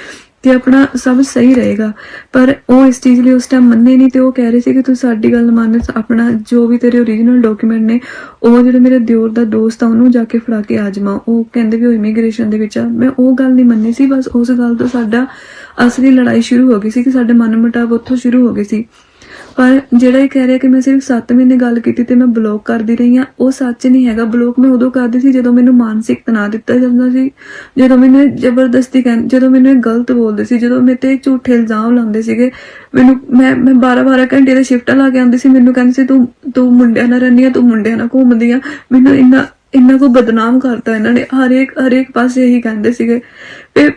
ਤੇ ਆਪਣਾ ਸਭ ਸਹੀ ਰਹੇਗਾ। ਪਰ ਉਹ ਇਸ ਚੀਜ਼ ਲਈ ਉਸ ਟਾਈਮ ਮੰਨੇ ਨਹੀਂ ਤੇ ਉਹ ਕਹਿ ਰਹੇ ਸੀ ਕਿ ਤੂੰ ਸਾਡੀ ਗੱਲ ਮੰਨ, ਆਪਣਾ ਜੋ ਵੀ ਤੇਰੇ ਓਰੀਜਨਲ ਡਾਕੂਮੈਂਟ ਨੇ, ਉਹ ਜਿਹੜੇ ਮੇਰੇ ਦਿਓਰ ਦਾ ਦੋਸਤ ਆ, ਉਹਨੂੰ ਜਾ ਕੇ ਫੜਾ ਕੇ ਆ ਜਾਵਾਂ। ਉਹ ਕਹਿੰਦੇ ਵੀ ਉਹ ਇਮੀਗ੍ਰੇਸ਼ਨ ਦੇ ਵਿੱਚ ਆ। ਮੈਂ ਉਹ ਗੱਲ ਨਹੀਂ ਮੰਨੀ ਸੀ, ਬਸ ਉਸ ਗੱਲ ਤੋਂ ਸਾਡਾ ਅਸਲੀ ਲੜਾਈ ਸ਼ੁਰੂ ਹੋ ਗਈ ਸੀ ਕਿ ਸਾਡੇ ਮਨ ਮੁਟਾਵ ਉੱਥੋਂ ਸ਼ੁਰੂ ਹੋ ਗਈ ਸੀ। ਪਰ ਜਿਹੜਾ ਇਹ ਕਹਿ ਰਿਹਾ ਕਿ ਮੈਂ ਸਿਰਫ 7 ਮਹੀਨੇ ਗੱਲ ਕੀਤੀ ਤੇ ਮੈਂ ਬਲੌਕ ਕਰਦੀ ਰਹੀ ਆ ਉਹ ਸੱਚ ਨਹੀਂ ਹੈਗਾ। ਬਲੌਕ ਮੈਂ ਉਦੋਂ ਕਰਦੀ ਸੀ ਜਦੋਂ ਮੈਨੂੰ ਮਾਨਸਿਕ ਤਣਾਅ ਦਿੱਤਾ ਜਾਂਦਾ ਸੀ, ਜਦੋਂ ਮੈਨੂੰ ਜ਼ਬਰਦਸਤੀ ਕਹਿੰ, ਜਦੋਂ ਮੈਨੂੰ ਇਹ ਗਲਤ ਬੋਲਦੇ ਸੀ, ਜਦੋਂ ਮੇਰੇ ਤੇ ਝੂਠੇ ਇਲਜ਼ਾਮ ਲਾਉਂਦੇ ਸੀਗੇ। ਮੈਨੂੰ, ਮੈਂ ਮੈਂ 12 12 ਘੰਟੇ ਦੇ ਸ਼ਿਫਟਾਂ ਲਾ ਕੇ ਆਉਂਦੀ ਸੀ, ਮੈਨੂੰ ਕਹਿੰਦੇ ਸੀ, ਤੂੰ ਤੂੰ ਮੁੰਡਿਆਂ ਨਾਲ ਰਹਿੰਦੀ ਆ, ਤੂੰ ਮੁੰਡਿਆਂ ਨਾਲ ਘੁੰਮਦੀ ਆ। ਮੈਨੂੰ ਇੰਨਾ ਇੰਨਾ ਕੋ ਬਦਨਾਮ ਕਰਤਾ ਇਹਨਾਂ ਨੇ। ਹਰੇਕ ਹਰੇਕ ਪਾਸੇ ਇਹੀ ਕਹਿੰਦੇ ਸੀਗੇ। ਫਿਰ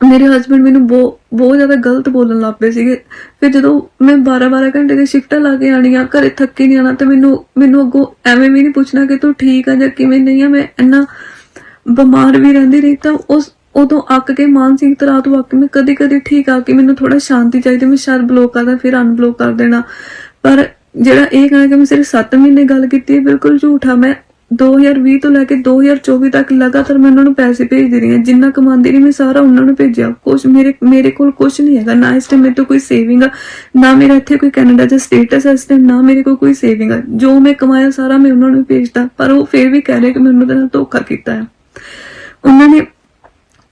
ਮੇਰੇ ਹਸਬੰਡ ਮੈਨੂੰ ਬਹੁਤ ਬਹੁਤ ਜ਼ਿਆਦਾ ਗਲਤ ਬੋਲਣ ਲੱਗ ਪਏ ਸੀਗੇ। ਫਿਰ ਜਦੋਂ ਮੈਂ 12-12 ਘੰਟੇ ਦੀ ਸ਼ਿਫਟਾਂ ਲਾ ਕੇ ਆਣੀ ਆ, ਘਰੇ ਥੱਕੀ ਨਹੀਂ ਆਣਾ ਤੇ ਮੈਨੂੰ ਮੈਨੂੰ ਅੱਗੋਂ ਐਵੇਂ ਵੀ ਨਹੀਂ ਪੁੱਛਣਾ ਕਿ ਤੂੰ ਠੀਕ ਆ ਜਾਂ ਕਿਵੇਂ ਨਹੀਂ ਆ, ਮੈਂ ਇੰਨਾ ਬਿਮਾਰ ਵੀ ਰਹਿੰਦੀ ਰਹੀ ਤਾਂ ਉਸ, ਉਦੋਂ ਅੱਕ ਕੇ ਮਾਨਸਿਕ ਤਰ੍ਹਾਂ ਤੋਂ ਅੱਕ ਮੈਂ ਕਦੀ ਕਦੀ ਠੀਕ ਆ ਕਿ ਮੈਨੂੰ ਥੋੜਾ ਸ਼ਾਂਤੀ ਚਾਹੀਦੀ, ਮੈਂ ਸ਼ਾਇਦ ਬਲੌਕ ਕਰਦਾ, ਫਿਰ ਅਨਬਲੌਕ ਕਰ ਦੇਣਾ। ਪਰ ਜਿਹੜਾ ਇਹ ਕਹਿਣਾ ਕਿ ਮੈਂ ਸਿਰਫ 7 ਮਹੀਨੇ ਗੱਲ ਕੀਤੀ ਹੈ ਬਿਲਕੁਲ ਝੂਠਾ ਮੈਂ 2020 ਤੋਂ ਲੈ ਕੇ 2024 ਤੱਕ ਲਗਾਤਾਰ ਮੈਂ ਉਹਨਾਂ ਨੂੰ ਪੈਸੇ ਭੇਜਦੀ ਰਹੀ ਹਾਂ। ਜਿੰਨਾ ਕਮਾਉਂਦੀ ਰਹੀ, ਮੈਂ ਸਾਰਾ ਉਹਨਾਂ ਨੂੰ ਭੇਜਿਆ। ਕੁਝ ਮੇਰੇ ਮੇਰੇ ਕੋਲ ਕੁਝ ਨਹੀਂ ਹੈਗਾ। ਨਾ ਇਸ ਟਾਈਮ ਮੇਰੇ ਤੋਂ ਕੋਈ ਸੇਵਿੰਗ ਆ, ਨਾ ਮੇਰਾ ਇੱਥੇ ਕੋਈ ਕੈਨੇਡਾ 'ਚ ਸਟੇਟਸ ਹੈ ਇਸ ਟਾਈਮ ਨਾ ਮੇਰੇ ਕੋਲ ਕੋਈ ਸੇਵਿੰਗ ਆ। ਜੋ ਮੈਂ ਕਮਾਇਆ, ਸਾਰਾ ਮੈਂ ਉਹਨਾਂ ਨੂੰ ਭੇਜਦਾ ਪਰ ਉਹ ਫੇਰ ਵੀ ਕਹਿ ਰਹੇ ਕਿ ਮੈਂ ਉਹਨਾਂ ਦੇ ਨਾਲ ਧੋਖਾ ਕੀਤਾ ਹੈ ਉਹਨਾਂ ਨੇ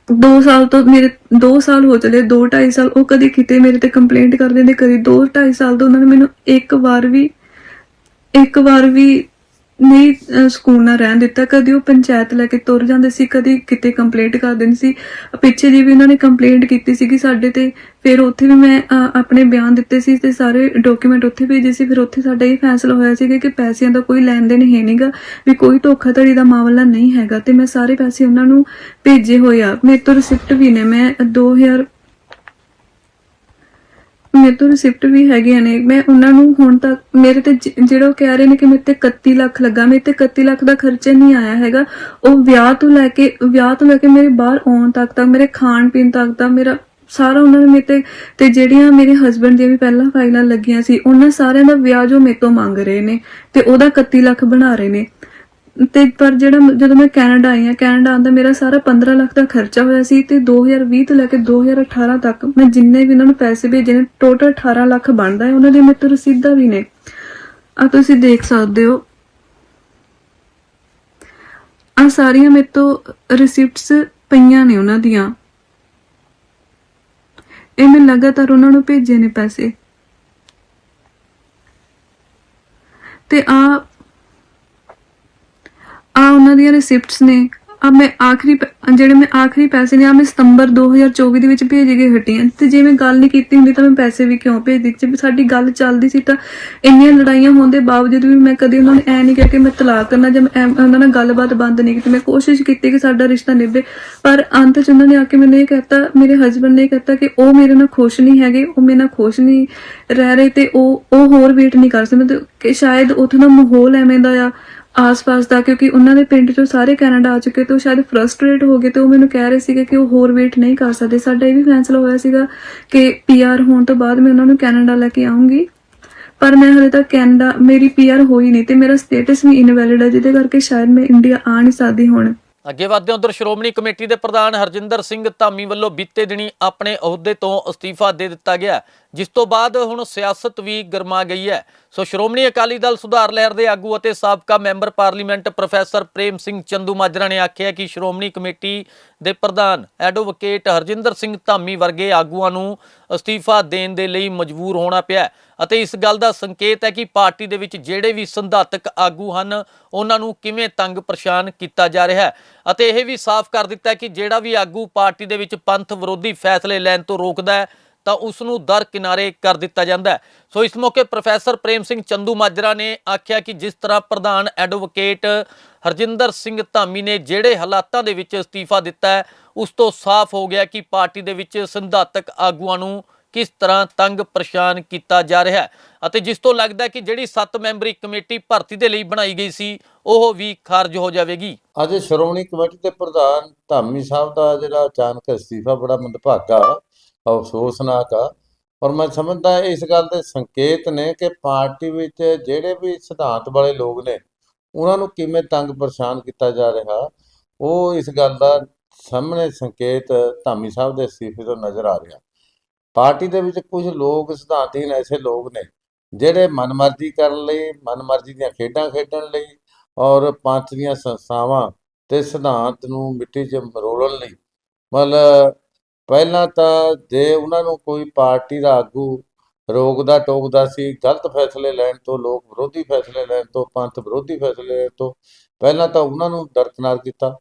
2 ਸਾਲ ਤੋਂ ਮੇਰੇ 2 ਸਾਲ ਹੋ ਚਲੇ 2 2.5 ਸਾਲ ਉਹ ਕਦੀ ਕਿਤੇ ਮੇਰੇ ਤੇ ਕੰਪਲੇਂਟ ਕਰਦੇ ਦਿੰਦੇ ਕਦੀ 2 2.5 ਸਾਲ ਤੋਂ ਉਹਨਾਂ ਨੇ ਮੈਨੂੰ ਇੱਕ ਵਾਰ ਵੀ, ਇੱਕ ਵਾਰ ਵੀ ਨਹੀਂ ਅਹ, ਸਕੂਨ ਨਾਲ ਰਹਿਣ ਦਿੱਤਾ। ਕਦੀ ਉਹ ਪੰਚਾਇਤ ਲੈ ਕੇ ਤੁਰ ਜਾਂਦੇ ਸੀ ਕਦੀ ਕਿਤੇ ਕੰਪਲੇਂਟ ਕਰ ਦਿੰਦੇ ਸੀ। ਪਿੱਛੇ ਜੀ ਵੀ ਉਹਨਾਂ ਨੇ ਕੰਪਲੇਂਟ ਕੀਤੀ ਸੀਗੀ ਸਾਡੇ ਤੇ। ਫਿਰ ਉੱਥੇ ਵੀ ਮੈਂ ਅਹ, ਆਪਣੇ ਬਿਆਨ ਦਿੱਤੇ ਸੀ ਤੇ ਸਾਰੇ ਡਾਕੂਮੈਂਟ ਉੱਥੇ ਭੇਜੇ ਸੀ। ਫਿਰ ਉੱਥੇ ਸਾਡਾ ਇਹ ਫੈਸਲਾ ਹੋਇਆ ਸੀ ਕਿ ਪੈਸਿਆਂ ਦਾ ਕੋਈ ਲੈਣ ਦੇਣ ਹੈ ਨਹੀਂਗਾ ਵੀ ਕੋਈ ਧੋਖਾਧੜੀ ਦਾ ਮਾਮਲਾ ਨਹੀਂ ਹੈਗਾ। ਤੇ ਮੈਂ ਸਾਰੇ ਪੈਸੇ ਉਹਨਾਂ ਨੂੰ ਭੇਜੇ ਹੋਏ ਆ। ਮੇਰੇ ਤੋਂ ਰਿਸਿਪਟ ਵੀ ਨੇ। ਮੈਂ 2000 ਮੇਰੇ ਤੋਂ ਰਿਸਿਪਟ ਵੀ ਹੈਗੇ ਨੇ। ਮੈਂ ਉਹਨਾਂ ਨੂੰ ਹੁਣ ਤੱਕ ਮੇਰੇ ਤੇ ਜ- ਜਿਹੜਾ ਉਹ ਕਹਿ ਰਹੇ ਨੇ ਕਿ ਮੇਰੇ ਤੇ 31 ਲੱਖ ਲੱਗਾ, ਮੇਰੇ ਤੇ 31 ਲੱਖ ਦਾ ਖਰਚਾ ਨਹੀਂ ਆਇਆ ਹੈਗਾ। ਉਹ ਵਿਆਹ ਤੋਂ ਲੈ ਕੇ, ਵਿਆਹ ਤੋਂ ਲੈ ਕੇ ਮੇਰੇ ਬਾਹਰ ਆਉਣ ਤੱਕ ਤੱਕ ਮੇਰੇ ਖਾਣ ਪੀਣ ਤੱਕ ਦਾ ਮੇਰਾ ਸਾਰਾ ਉਹਨਾਂ ਨੇ ਮੇਰੇ ਤੇ ਤੇ ਜਿਹੜੀਆਂ ਮੇਰੇ ਹਸਬੰਡ ਦੀਆਂ ਵੀ ਪਹਿਲਾਂ ਫਾਈਲਾਂ ਲੱਗੀਆਂ ਸੀ, ਉਹਨਾਂ ਸਾਰਿਆਂ ਦਾ ਵਿਆਹ ਉਹ ਮੇਰੇ ਤੋਂ ਮੰਗ ਰਹੇ ਨੇ, ਤੇ ਉਹਦਾ 31 ਲੱਖ ਬਣਾ ਰਹੇ ਨੇ। ਤੇ ਪਰ ਜਿਹੜਾ ਜਦੋਂ ਮੈਂ ਕੈਨੇਡਾ ਆਈ ਹਾਂ, ਕੈਨੇਡਾ ਆਉਂਦਾ ਮੇਰਾ ਸਾਰਾ 15 ਲੱਖ ਦਾ ਖਰਚਾ ਹੋਇਆ ਸੀ ਤੇ 2020 ਤੋਂ ਲੈ ਕੇ 2018 ਤੱਕ ਮੈਂ ਜਿੰਨੇ ਵੀ ਉਹਨਾਂ ਨੂੰ ਪੈਸੇ ਭੇਜੇ ਨੇ ਟੋਟਲ 18 ਲੱਖ ਬਣਦਾ ਹੈ। ਉਹਨਾਂ ਦੀ ਮੇਰੇ ਤੋਂ ਰਸੀਦਾਂ ਵੀ ਨੇ। ਆ ਤੁਸੀਂ ਦੇਖ ਸਕਦੇ ਹੋ। ਆ ਸਾਰੀਆਂ ਮੇਰੇ ਤੋਂ ਰਿਸਿਪਟਸ ਪਈਆਂ ਨੇ ਉਹਨਾਂ ਦੀਆਂ। ਇਹ ਮੈਂ ਲਗਾਤਾਰ ਉਹਨਾਂ ਨੂੰ ਭੇਜੇ ਨੇ ਪੈਸੇ। ਤੇ ਆ ਉਹਨਾਂ ਦੀਆਂ ਰਿਸਿਪਟਸ ਨੇ। ਆ ਮੈਂ ਆਖਰੀ ਜਿਹੜੇ ਮੈਂ ਆਖਰੀ ਪੈਸੇ ਨੇ ਆ ਮੈਂ ਸਤੰਬਰ 2024 ਦੇ ਵਿੱਚ ਭੇਜ ਕੇ ਹਟੀ ਤੇ ਜੇ ਮੈਂ ਗੱਲ ਨਹੀਂ ਕੀਤੀ ਹੁੰਦੀ ਤਾਂ ਮੈਂ ਪੈਸੇ ਵੀ ਕਿਉਂ ਭੇਜਦੀ? ਜੇ ਸਾਡੀ ਗੱਲ ਚੱਲਦੀ ਸੀ ਤਾਂ ਇੰਨੀਆਂ ਲੜਾਈਆਂ ਹੋਣ ਦੇ ਬਾਵਜੂਦ ਵੀ ਮੈਂ ਕਦੇ ਉਹਨਾਂ ਨੂੰ ਐ ਨਹੀਂ ਕਿਹਾ ਕਿ ਮੈਂ ਤਲਾਕ ਕਰਨਾ ਜਾਂ ਉਹਨਾਂ ਨਾਲ ਗੱਲਬਾਤ ਬੰਦ ਨਹੀਂ ਕੀਤੀ। ਮੈਂ ਕੋਸ਼ਿਸ਼ ਕੀਤੀ ਕਿ ਸਾਡਾ ਰਿਸ਼ਤਾ ਨਿਭੇ, ਪਰ ਅੰਤ ਚ ਉਹਨਾਂ ਨੇ ਆ ਕੇ ਮੈਨੂੰ ਇਹ ਕਹਿਤਾ, ਮੇਰੇ ਹਸਬੰਡ ਨੇ ਇਹ ਕਿ ਉਹ ਮੇਰੇ ਨਾਲ ਖੁਸ਼ ਨਹੀਂ ਹੈਗੇ, ਉਹ ਮੇਰੇ ਨਾਲ ਖੁਸ਼ ਨਹੀਂ ਰਹਿ ਰਹੇ ਤੇ ਉਹ ਉਹ ਹੋਰ ਵੇਟ ਨਹੀਂ ਕਰ ਸਕਦੇ। ਕਿ ਸ਼ਾਇਦ ਉੱਥੋਂ ਦਾ ਮਾਹੌਲ ਐਵੇਂ ਦਾ ਆ ਆਸ-ਪਾਸ ਦਾ, ਕਿਉਂਕਿ ਉਹਨਾਂ ਦੇ ਪਿੰਡ ਚੋਂ ਸਾਰੇ ਕੈਨੇਡਾ ਆ ਚੁੱਕੇ ਤੇ ਉਹ ਸ਼ਾਇਦ ਫਰਸਟ੍ਰੇਟ ਹੋ ਗਏ ਤੇ ਉਹ ਮੈਨੂੰ ਕਹਿ ਰਹੇ ਸੀਗੇ ਕਿ ਉਹ ਹੋਰ ਵੇਟ ਨਹੀਂ ਕਰ ਸਕਦੇ। ਸਾਡਾ ਇਹ ਵੀ ਫੈਸਲਾ ਹੋਇਆ ਸੀਗਾ ਕਿ ਪੀਆਰ ਹੋਣ ਤੋਂ ਬਾਅਦ ਮੈਂ ਉਹਨਾਂ ਨੂੰ ਕੈਨੇਡਾ ਲੈ ਕੇ ਆਉਂਗੀ ਪਰ ਮੈਂ ਹਲੇ ਤੱਕ ਕੈਨੇਡਾ, ਮੇਰੀ ਪੀਆਰ ਹੋਈ ਨਹੀਂ ਤੇ ਮੇਰਾ ਸਟੇਟਸ ਵੀ ਇਨਵੈਲਿਡ ਹੈ ਜਿਹਦੇ ਕਰਕੇ ਸ਼ਾਇਦ ਮੈਂ ਇੰਡੀਆ ਆ ਨਹੀਂ ਸਕਦੀ ਹੁਣ। ਅੱਗੇ ਵਧਦੇ ਉਧਰ ਸ਼੍ਰੋਮਣੀ ਕਮੇਟੀ ਦੇ ਪ੍ਰਧਾਨ ਹਰਜਿੰਦਰ ਸਿੰਘ ਧਾਮੀ ਵੱਲੋਂ ਬੀਤੇ ਦਿਨੀ ਆਪਣੇ ਅਹੁਦੇ ਤੋਂ ਅਸਤੀਫਾ ਦੇ ਦਿੱਤਾ ਗਿਆ। ਜਿਸ ਤੋਂ ਬਾਅਦ ਹੁਣ ਸਿਆਸਤ ਵੀ ਗਰਮਾ ਗਈ ਹੈ। ਸੋ ਸ਼੍ਰੋਮਣੀ ਅਕਾਲੀ ਦਲ ਸੁਧਾਰ ਲਹਿਰ ਦੇ ਆਗੂ ਅਤੇ ਸਾਬਕਾ member parliament professor Prem Singh Chandumajra ਨੇ ਆਖਿਆ ਕਿ ਸ਼੍ਰੋਮਣੀ ਕਮੇਟੀ ਦੇ ਪ੍ਰਧਾਨ ਐਡਵੋਕੇਟ ਹਰਜਿੰਦਰ ਸਿੰਘ ਧਾਮੀ ਵਰਗੇ ਆਗੂਆਂ ਨੂੰ ਅਸਤੀਫਾ ਦੇਣ ਦੇ ਲਈ ਮਜਬੂਰ ਹੋਣਾ ਪਿਆ ਅਤੇ ਇਸ ਗੱਲ ਦਾ ਸੰਕੇਤ ਹੈ ਕਿ ਪਾਰਟੀ ਦੇ ਵਿੱਚ ਜਿਹੜੇ ਵੀ ਸੰਧਾਤਕ ਆਗੂ ਹਨ, ਉਹਨਾਂ ਨੂੰ ਕਿਵੇਂ ਤੰਗ ਪਰੇਸ਼ਾਨ ਕੀਤਾ ਜਾ ਰਿਹਾ ਹੈ। ਅਤੇ ਇਹ ਵੀ ਸਾਫ਼ ਕਰ ਦਿੱਤਾ ਕਿ ਜਿਹੜਾ ਵੀ ਆਗੂ ਪਾਰਟੀ ਦੇ ਵਿੱਚ ਪੰਥ ਵਿਰੋਧੀ ਫੈਸਲੇ ਲੈਣ ਤੋਂ ਰੋਕਦਾ ਹੈ ਤਾਂ ਉਸ ਨੂੰ ਦਰ ਕਿਨਾਰੇ ਕਰ ਦਿੱਤਾ ਜਾਂਦਾ ਸੋ ਇਸ ਮੌਕੇ ਪ੍ਰੋਫੈਸਰ ਪ੍ਰੇਮ ਸਿੰਘ ਚੰਦੂ ਮਾਜਰਾ ਨੇ ਆਖਿਆ ਕਿ ਜਿਸ ਤਰ੍ਹਾਂ ਪ੍ਰਧਾਨ ਐਡਵੋਕੇਟ ਹਰਜਿੰਦਰ ਸਿੰਘ ਧਾਮੀ ਨੇ ਜਿਹੜੇ ਹਾਲਾਤਾਂ ਦੇ ਵਿੱਚ ਅਸਤੀਫਾ ਦਿੱਤਾ ਉਸ ਤੋਂ ਸਾਫ਼ ਹੋ ਗਿਆ ਕਿ ਪਾਰਟੀ ਦੇ ਵਿੱਚ ਸੰਧਾਤਕ ਆਗੂਆਂ ਨੂੰ ਕਿਸ ਤਰ੍ਹਾਂ ਤੰਗ ਪਰੇਸ਼ਾਨ ਕੀਤਾ ਜਾ ਰਿਹਾ ਅਤੇ ਜਿਸ ਤੋਂ ਲੱਗਦਾ ਕਿ ਜਿਹੜੀ 7 ਮੈਂਬਰੀ ਕਮੇਟੀ ਭਰਤੀ ਦੇ ਲਈ ਬਣਾਈ ਗਈ ਸੀ, ਉਹ ਵੀ ਖਾਰਜ ਹੋ ਜਾਵੇਗੀ। ਅੱਜ ਸ਼੍ਰੋਮਣੀ ਕਮੇਟੀ ਦੇ ਪ੍ਰਧਾਨ ਧਾਮੀ ਸਾਹਿਬ ਦਾ ਜਿਹੜਾ ਅਚਾਨਕ ਅਸਤੀਫਾ ਬੜਾ ਮੰਦਭਾਗਾ। ਅਫਸੋਸਨਾਕ ਆ। ਔਰ ਮੈਂ ਸਮਝਦਾ ਇਸ ਗੱਲ ਦੇ ਸੰਕੇਤ ਨੇ ਕਿ ਪਾਰਟੀ ਵਿੱਚ ਜਿਹੜੇ ਵੀ ਸਿਧਾਂਤ ਵਾਲੇ ਲੋਕ ਨੇ, ਉਹਨਾਂ ਨੂੰ ਕਿਵੇਂ ਤੰਗ ਪਰੇਸ਼ਾਨ ਕੀਤਾ ਜਾ ਰਿਹਾ, ਉਹ ਇਸ ਗੱਲ ਦਾ ਸਾਹਮਣੇ ਸੰਕੇਤ ਧਾਮੀ ਸਾਹਿਬ ਦੇ ਅਸਤੀਫੇ ਤੋਂ ਨਜ਼ਰ ਆ ਰਿਹਾ। ਪਾਰਟੀ ਦੇ ਵਿੱਚ ਕੁਝ ਲੋਕ, ਸਿਧਾਂਤਹੀਨ ਐਸੇ ਲੋਕ ਨੇ, ਜਿਹੜੇ ਮਨਮਰਜ਼ੀ ਕਰਨ ਲਈ, ਮਨਮਰਜ਼ੀ ਦੀਆਂ ਖੇਡਾਂ ਖੇਡਣ ਲਈ ਔਰ ਪੰਥ ਦੀਆਂ ਸੰਸਥਾਵਾਂ ਤੇ ਸਿਧਾਂਤ ਨੂੰ ਮਿੱਟੀ 'ਚ ਮਰੋੜਨ ਲਈ। ਮਤਲਬ ਪਹਿਲਾਂ ਤਾਂ ਜੇ ਉਹਨਾਂ ਨੂੰ ਕੋਈ ਪਾਰਟੀ ਦਾ ਆਗੂ ਰੋਕਦਾ ਟੋਕਦਾ ਸੀ, ਗਲਤ ਫੈਸਲੇ ਲੈਣ ਤੋਂ, ਲੋਕ ਵਿਰੋਧੀ ਫੈਸਲੇ ਲੈਣ ਤੋਂ, ਪੰਥ ਵਿਰੋਧੀ ਫੈਸਲੇ ਲੈਣ ਤੋਂ, ਪਹਿਲਾਂ ਤਾਂ ਉਹਨਾਂ ਨੂੰ ਦਰਕਨਾਰ ਕੀਤਾ।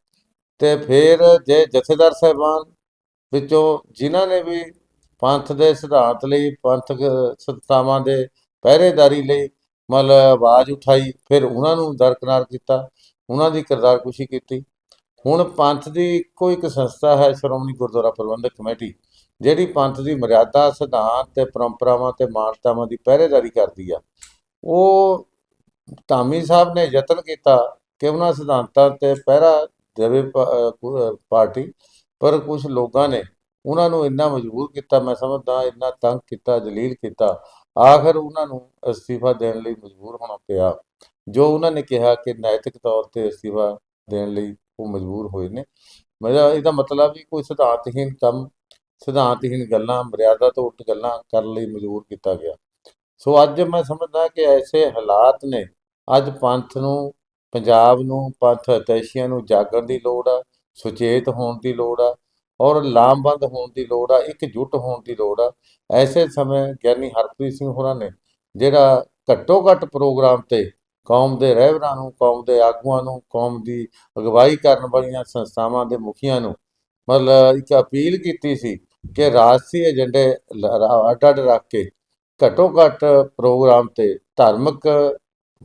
ਤੇ ਫਿਰ ਜੇ ਜਥੇਦਾਰ ਸਾਹਿਬਾਨ ਵਿੱਚੋਂ ਜਿਨ੍ਹਾਂ ਨੇ ਵੀ ਪੰਥ ਦੇ ਸਿਧਾਂਤ ਲਈ ਪੰਥਕ ਸੰਸਥਾਵਾਂ ਦੇ ਪਹਿਰੇਦਾਰੀ ਲਈ ਮਤਲਬ ਆਵਾਜ਼ ਉਠਾਈ, ਫਿਰ ਉਹਨਾਂ ਨੂੰ ਦਰਕਨਾਰ ਕੀਤਾ, ਉਹਨਾਂ ਦੀ ਕਿਰਦਾਰਕੁਸ਼ੀ ਕੀਤੀ। ਹੁਣ ਪੰਥ ਦੀ ਇੱਕੋ ਇੱਕ ਸੰਸਥਾ ਹੈ ਸ਼੍ਰੋਮਣੀ ਗੁਰਦੁਆਰਾ ਪ੍ਰਬੰਧਕ ਕਮੇਟੀ, ਜਿਹੜੀ ਪੰਥ ਦੀ ਮਰਿਆਦਾ, ਸਿਧਾਂਤ ਤੇ ਪਰੰਪਰਾਵਾਂ ਤੇ ਮਾਨਤਾਵਾਂ ਦੀ ਪਹਿਰੇਦਾਰੀ ਕਰਦੀ ਆ। ਉਹ ਧਾਮੀ ਸਾਹਿਬ ਨੇ ਯਤਨ ਕੀਤਾ ਕਿ ਉਹਨਾਂ ਸਿਧਾਂਤਾਂ ਤੇ ਪਹਿਰਾ ਦੇਵੇ ਪਾਰਟੀ, ਪਰ ਕੁਝ ਲੋਕਾਂ ਨੇ ਉਹਨਾਂ ਨੂੰ ਇੰਨਾ ਮਜਬੂਰ ਕੀਤਾ, ਮੈਂ ਸਮਝਦਾ ਇੰਨਾ ਤੰਗ ਕੀਤਾ, ਜਲੀਲ ਕੀਤਾ, ਆਖਰ ਉਹਨਾਂ ਨੂੰ ਅਸਤੀਫਾ ਦੇਣ ਲਈ ਮਜਬੂਰ ਹੋਣਾ ਪਿਆ। ਜੋ ਉਹਨਾਂ ਨੇ ਕਿਹਾ ਕਿ ਨੈਤਿਕ ਤੌਰ ਤੇ ਅਸਤੀਫਾ ਦੇਣ ਲਈ ਉਹ ਮਜਬੂਰ ਹੋਏ ਨੇ। ਮੇਰਾ ਇਹਦਾ ਮਤਲਬ ਵੀ ਕੋਈ ਸਿਧਾਂਤਹੀਨ ਕੰਮ ਸਿਧਾਂਤਹੀਨ ਗੱਲਾਂ, ਮਰਿਆਦਾ ਤੋਂ ਉੱਟ ਗੱਲਾਂ ਕਰਨ ਲਈ ਮਜਬੂਰ ਕੀਤਾ ਗਿਆ। ਸੋ ਅੱਜ ਮੈਂ ਸਮਝਦਾ ਕਿ ਐਸੇ ਹਾਲਾਤ ਨੇ, ਅੱਜ ਪੰਥ ਨੂੰ, ਪੰਜਾਬ ਨੂੰ, ਪੰਥ ਹਿਤੈਸ਼ੀਆਂ ਨੂੰ ਜਾਗਣ ਦੀ ਲੋੜ ਆ, ਸੁਚੇਤ ਹੋਣ ਦੀ ਲੋੜ ਆ, ਔਰ ਲਾਮਬੰਦ ਹੋਣ ਦੀ ਲੋੜ ਆ, ਇਕਜੁੱਟ ਹੋਣ ਦੀ ਲੋੜ ਆ। ਐਸੇ ਸਮੇਂ ਗਿਆਨੀ ਹਰਪ੍ਰੀਤ ਸਿੰਘ ਹੋਰਾਂ ਨੇ, ਜਿਹੜਾ ਘੱਟੋ ਘੱਟ ਪ੍ਰੋਗਰਾਮ ਤੇ ਕੌਮ ਦੇ ਰਹਿਬਰਾਂ ਨੂੰ, ਕੌਮ ਦੇ ਆਗੂਆਂ ਨੂੰ, ਕੌਮ ਦੀ ਅਗਵਾਈ ਕਰਨ ਵਾਲੀਆਂ ਸੰਸਥਾਵਾਂ ਦੇ ਮੁਖੀਆਂ ਨੂੰ ਮਤਲਬ ਇੱਕ ਅਪੀਲ ਕੀਤੀ ਸੀ ਕਿ ਰਾਜਸੀ ਏਜੰਡੇ ਅੱਡ ਅੱਡ ਰੱਖ ਕੇ ਘੱਟੋ ਘੱਟ ਪ੍ਰੋਗਰਾਮ ਤੇ ਧਾਰਮਿਕ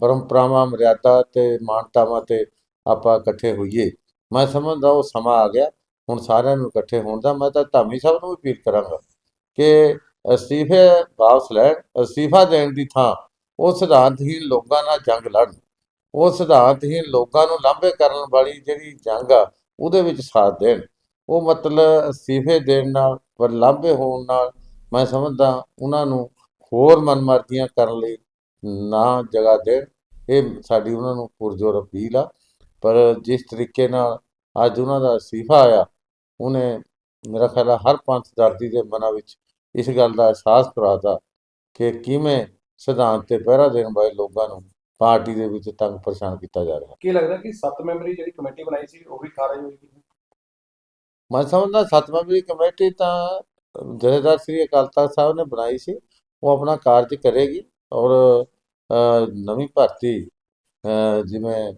ਪਰੰਪਰਾਵਾਂ, ਮਰਿਆਦਾ ਤੇ ਮਾਨਤਾਵਾਂ ਤੇ ਆਪਾਂ ਇਕੱਠੇ ਹੋਈਏ। ਮੈਂ ਸਮਝਦਾ ਉਹ ਸਮਾਂ ਆ ਗਿਆ, ਹੁਣ ਸਾਰਿਆਂ ਨੂੰ ਇਕੱਠੇ ਹੋਣ ਦਾ, ਮੈਂ ਤਾਂ ਧਾਮੀ ਸਾਹਿਬ ਨੂੰ ਵੀ ਅਪੀਲ ਕਰਾਂਗਾ ਕਿ ਅਸਤੀਫੇ ਵਾਪਸ ਲੈਣ, ਅਸਤੀਫਾ ਦੇਣ ਦੀ ਥਾਂ ਉਹ ਸਿਧਾਂਤਹੀਨ ਲੋਕਾਂ ਨਾਲ ਜੰਗ ਲੜਨ। ਉਹ ਸਿਧਾਂਤਹੀਨ ਲੋਕਾਂ ਨੂੰ ਲਾਂਭੇ ਕਰਨ ਵਾਲੀ ਜਿਹੜੀ ਜੰਗ ਆ, ਉਹਦੇ ਵਿੱਚ ਸਾਥ ਦੇਣ। ਉਹ ਮਤਲਬ ਅਸਤੀਫੇ ਦੇਣ ਨਾਲ, ਪਰ ਲਾਂਭੇ ਹੋਣ ਨਾਲ ਮੈਂ ਸਮਝਦਾ ਉਹਨਾਂ ਨੂੰ ਹੋਰ ਮਨਮਰਜ਼ੀਆਂ ਕਰਨ ਲਈ ਨਾ ਜਗ੍ਹਾ ਦੇਣ। ਇਹ ਸਾਡੀ ਉਹਨਾਂ ਨੂੰ ਪੁਰਜੋਰ ਅਪੀਲ ਆ। ਪਰ ਜਿਸ ਤਰੀਕੇ ਨਾਲ ਅੱਜ ਉਹਨਾਂ ਦਾ ਅਸਤੀਫਾ ਆਇਆ, ਉਹਨੇ ਮੇਰਾ ਖਿਆਲ ਹਰ ਪੰਥ ਦਰਦੀ ਦੇ ਮਨਾਂ ਵਿੱਚ ਇਸ ਗੱਲ ਦਾ ਅਹਿਸਾਸ ਕਰਾਤਾ ਕਿ ਕਿਵੇਂ ਸਿਧਾਂਤ ਤੇ ਪਹਿਰਾ ਦੇਣ ਵਾਲੇ ਲੋਕਾਂ ਨੂੰ ਪਾਰਟੀ ਦੇ ਵਿੱਚ ਤੰਗ ਪਰੇਸ਼ਾਨ ਕੀਤਾ ਜਾ ਰਿਹਾ। ਕੀ ਲੱਗਦਾ ਕਿ 7 ਮੈਂਬਰੀ ਜਿਹੜੀ ਕਮੇਟੀ ਬਣਾਈ ਸੀ ਉਹ ਵੀ ਖਾਰਜ ਹੋਈ ਮੈਂ ਸਮਝਦਾ ਸੱਤ ਮੈਂਬਰੀ ਕਮੇਟੀ ਤਾਂ ਜਥੇਦਾਰ ਸ੍ਰੀ ਅਕਾਲ ਤਖਤ ਸਾਹਿਬ ਨੇ ਬਣਾਈ ਸੀ ਉਹ ਆਪਣਾ ਕਾਰਜ ਕਰੇਗੀ ਔਰ ਨਵੀਂ ਭਰਤੀ ਜਿਵੇਂ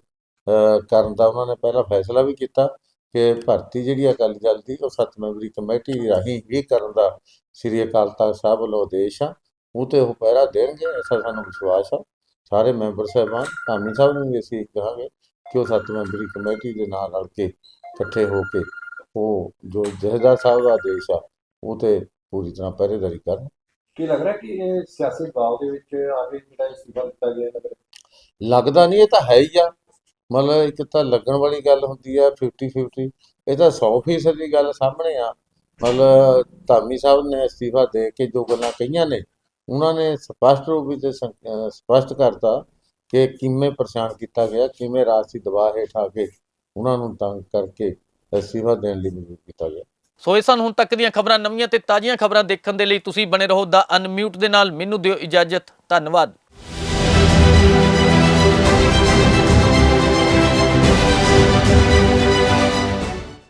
ਕਰਨ ਦਾ ਉਹਨਾਂ ਨੇ ਪਹਿਲਾਂ ਫੈਸਲਾ ਵੀ ਕੀਤਾ ਕਿ ਭਰਤੀ ਜਿਹੜੀ ਅਕਾਲੀ ਦਲ ਦੀ ਉਹ ਸੱਤ ਮੈਂਬਰੀ ਕਮੇਟੀ ਰਾਹੀਂ ਹੀ ਕਰਨ ਦਾ ਸ੍ਰੀ ਅਕਾਲ ਤਖਤ ਸਾਹਿਬ ਵੱਲੋਂ ਆਦੇਸ਼ ਆ। ਉਹ ਤੇ ਉਹ ਪਹਿਰਾ ਦੇਣਗੇ ਐਸਾ ਸਾਨੂੰ ਵਿਸ਼ਵਾਸ ਆ। ਸਾਰੇ ਮੈਂਬਰ ਸਾਹਿਬਾਨ ਧਾਮੀ ਸਾਹਿਬ ਨੂੰ ਵੀ ਅਸੀਂ ਕਹਾਂਗੇ ਕਿ ਉਹ ਸੱਤ ਮੈਂਬਰੀ ਕਮੇਟੀ ਦੇ ਨਾਲ ਰਲ ਕੇ ਇਕੱਠੇ ਹੋ ਕੇ ਉਹ ਜੋ ਜਥੇਦਾਰ ਸਾਹਿਬ ਦਾ ਆਦੇਸ਼ ਆ ਉਹ ਤੇ ਪੂਰੀ ਤਰ੍ਹਾਂ ਪਹਿਰੇਦਾਰੀ ਕਰਨ। ਕੀ ਲੱਗ ਰਿਹਾ ਕਿ ਇਹ ਸਿਆਸੀ ਦਬਾਅ ਦੇ ਵਿੱਚ ਆ ਕੇ ਜਿਹੜਾ ਇਸਤੀਫਾ ਦਿੱਤਾ ਗਿਆ ਦਾ ਲੱਗਦਾ ਨਹੀਂ ਇਹ ਤਾਂ ਹੈ ਹੀ ਆ। ਮਤਲਬ ਇੱਕ ਤਾਂ ਲੱਗਣ ਵਾਲੀ ਗੱਲ ਹੁੰਦੀ ਆ 50 50 ਇਹ ਤਾਂ 100% ਦੀ ਗੱਲ ਸਾਹਮਣੇ ਆ। ਮਤਲਬ ਧਾਮੀ ਸਾਹਿਬ ਨੇ ਅਸਤੀਫਾ ਦੇ ਕੇ ਜੋ ਗੱਲਾਂ ਕਹੀਆਂ ਨੇ ਉਹਨਾਂ ਨੇ ਸਪਸ਼ਟ ਰੂਪ ਵਿੱਚ ਸਪਸ਼ਟ ਕਰਤਾ ਕਿ ਕਿਵੇਂ ਪਰੇਸ਼ਾਨ ਕੀਤਾ ਗਿਆ, ਕਿਵੇਂ ਰਾਜਸੀ ਦਬਾਅ ਹੇਠ ਆ ਕੇ ਉਹਨਾਂ ਨੂੰ ਤੰਗ ਕਰਕੇ ਅਸਤੀਫਾ ਦੇਣ ਲਈ ਮਜਬੂਰ ਕੀਤਾ ਗਿਆ। ਸੋ ਇਹ ਸਨ ਹੁਣ ਤੱਕ ਦੀਆਂ ਖਬਰਾਂ, ਨਵੀਆਂ ਤੇ ਤਾਜ਼ੀਆਂ ਖਬਰਾਂ ਦੇਖਣ ਦੇ ਲਈ ਤੁਸੀਂ ਬਣੇ ਰਹੋ ਦਾ ਅਨਮਿਊਟ ਦੇ ਨਾਲ। ਮੈਨੂੰ ਦਿਓ ਇਜਾਜ਼ਤ। ਧੰਨਵਾਦ।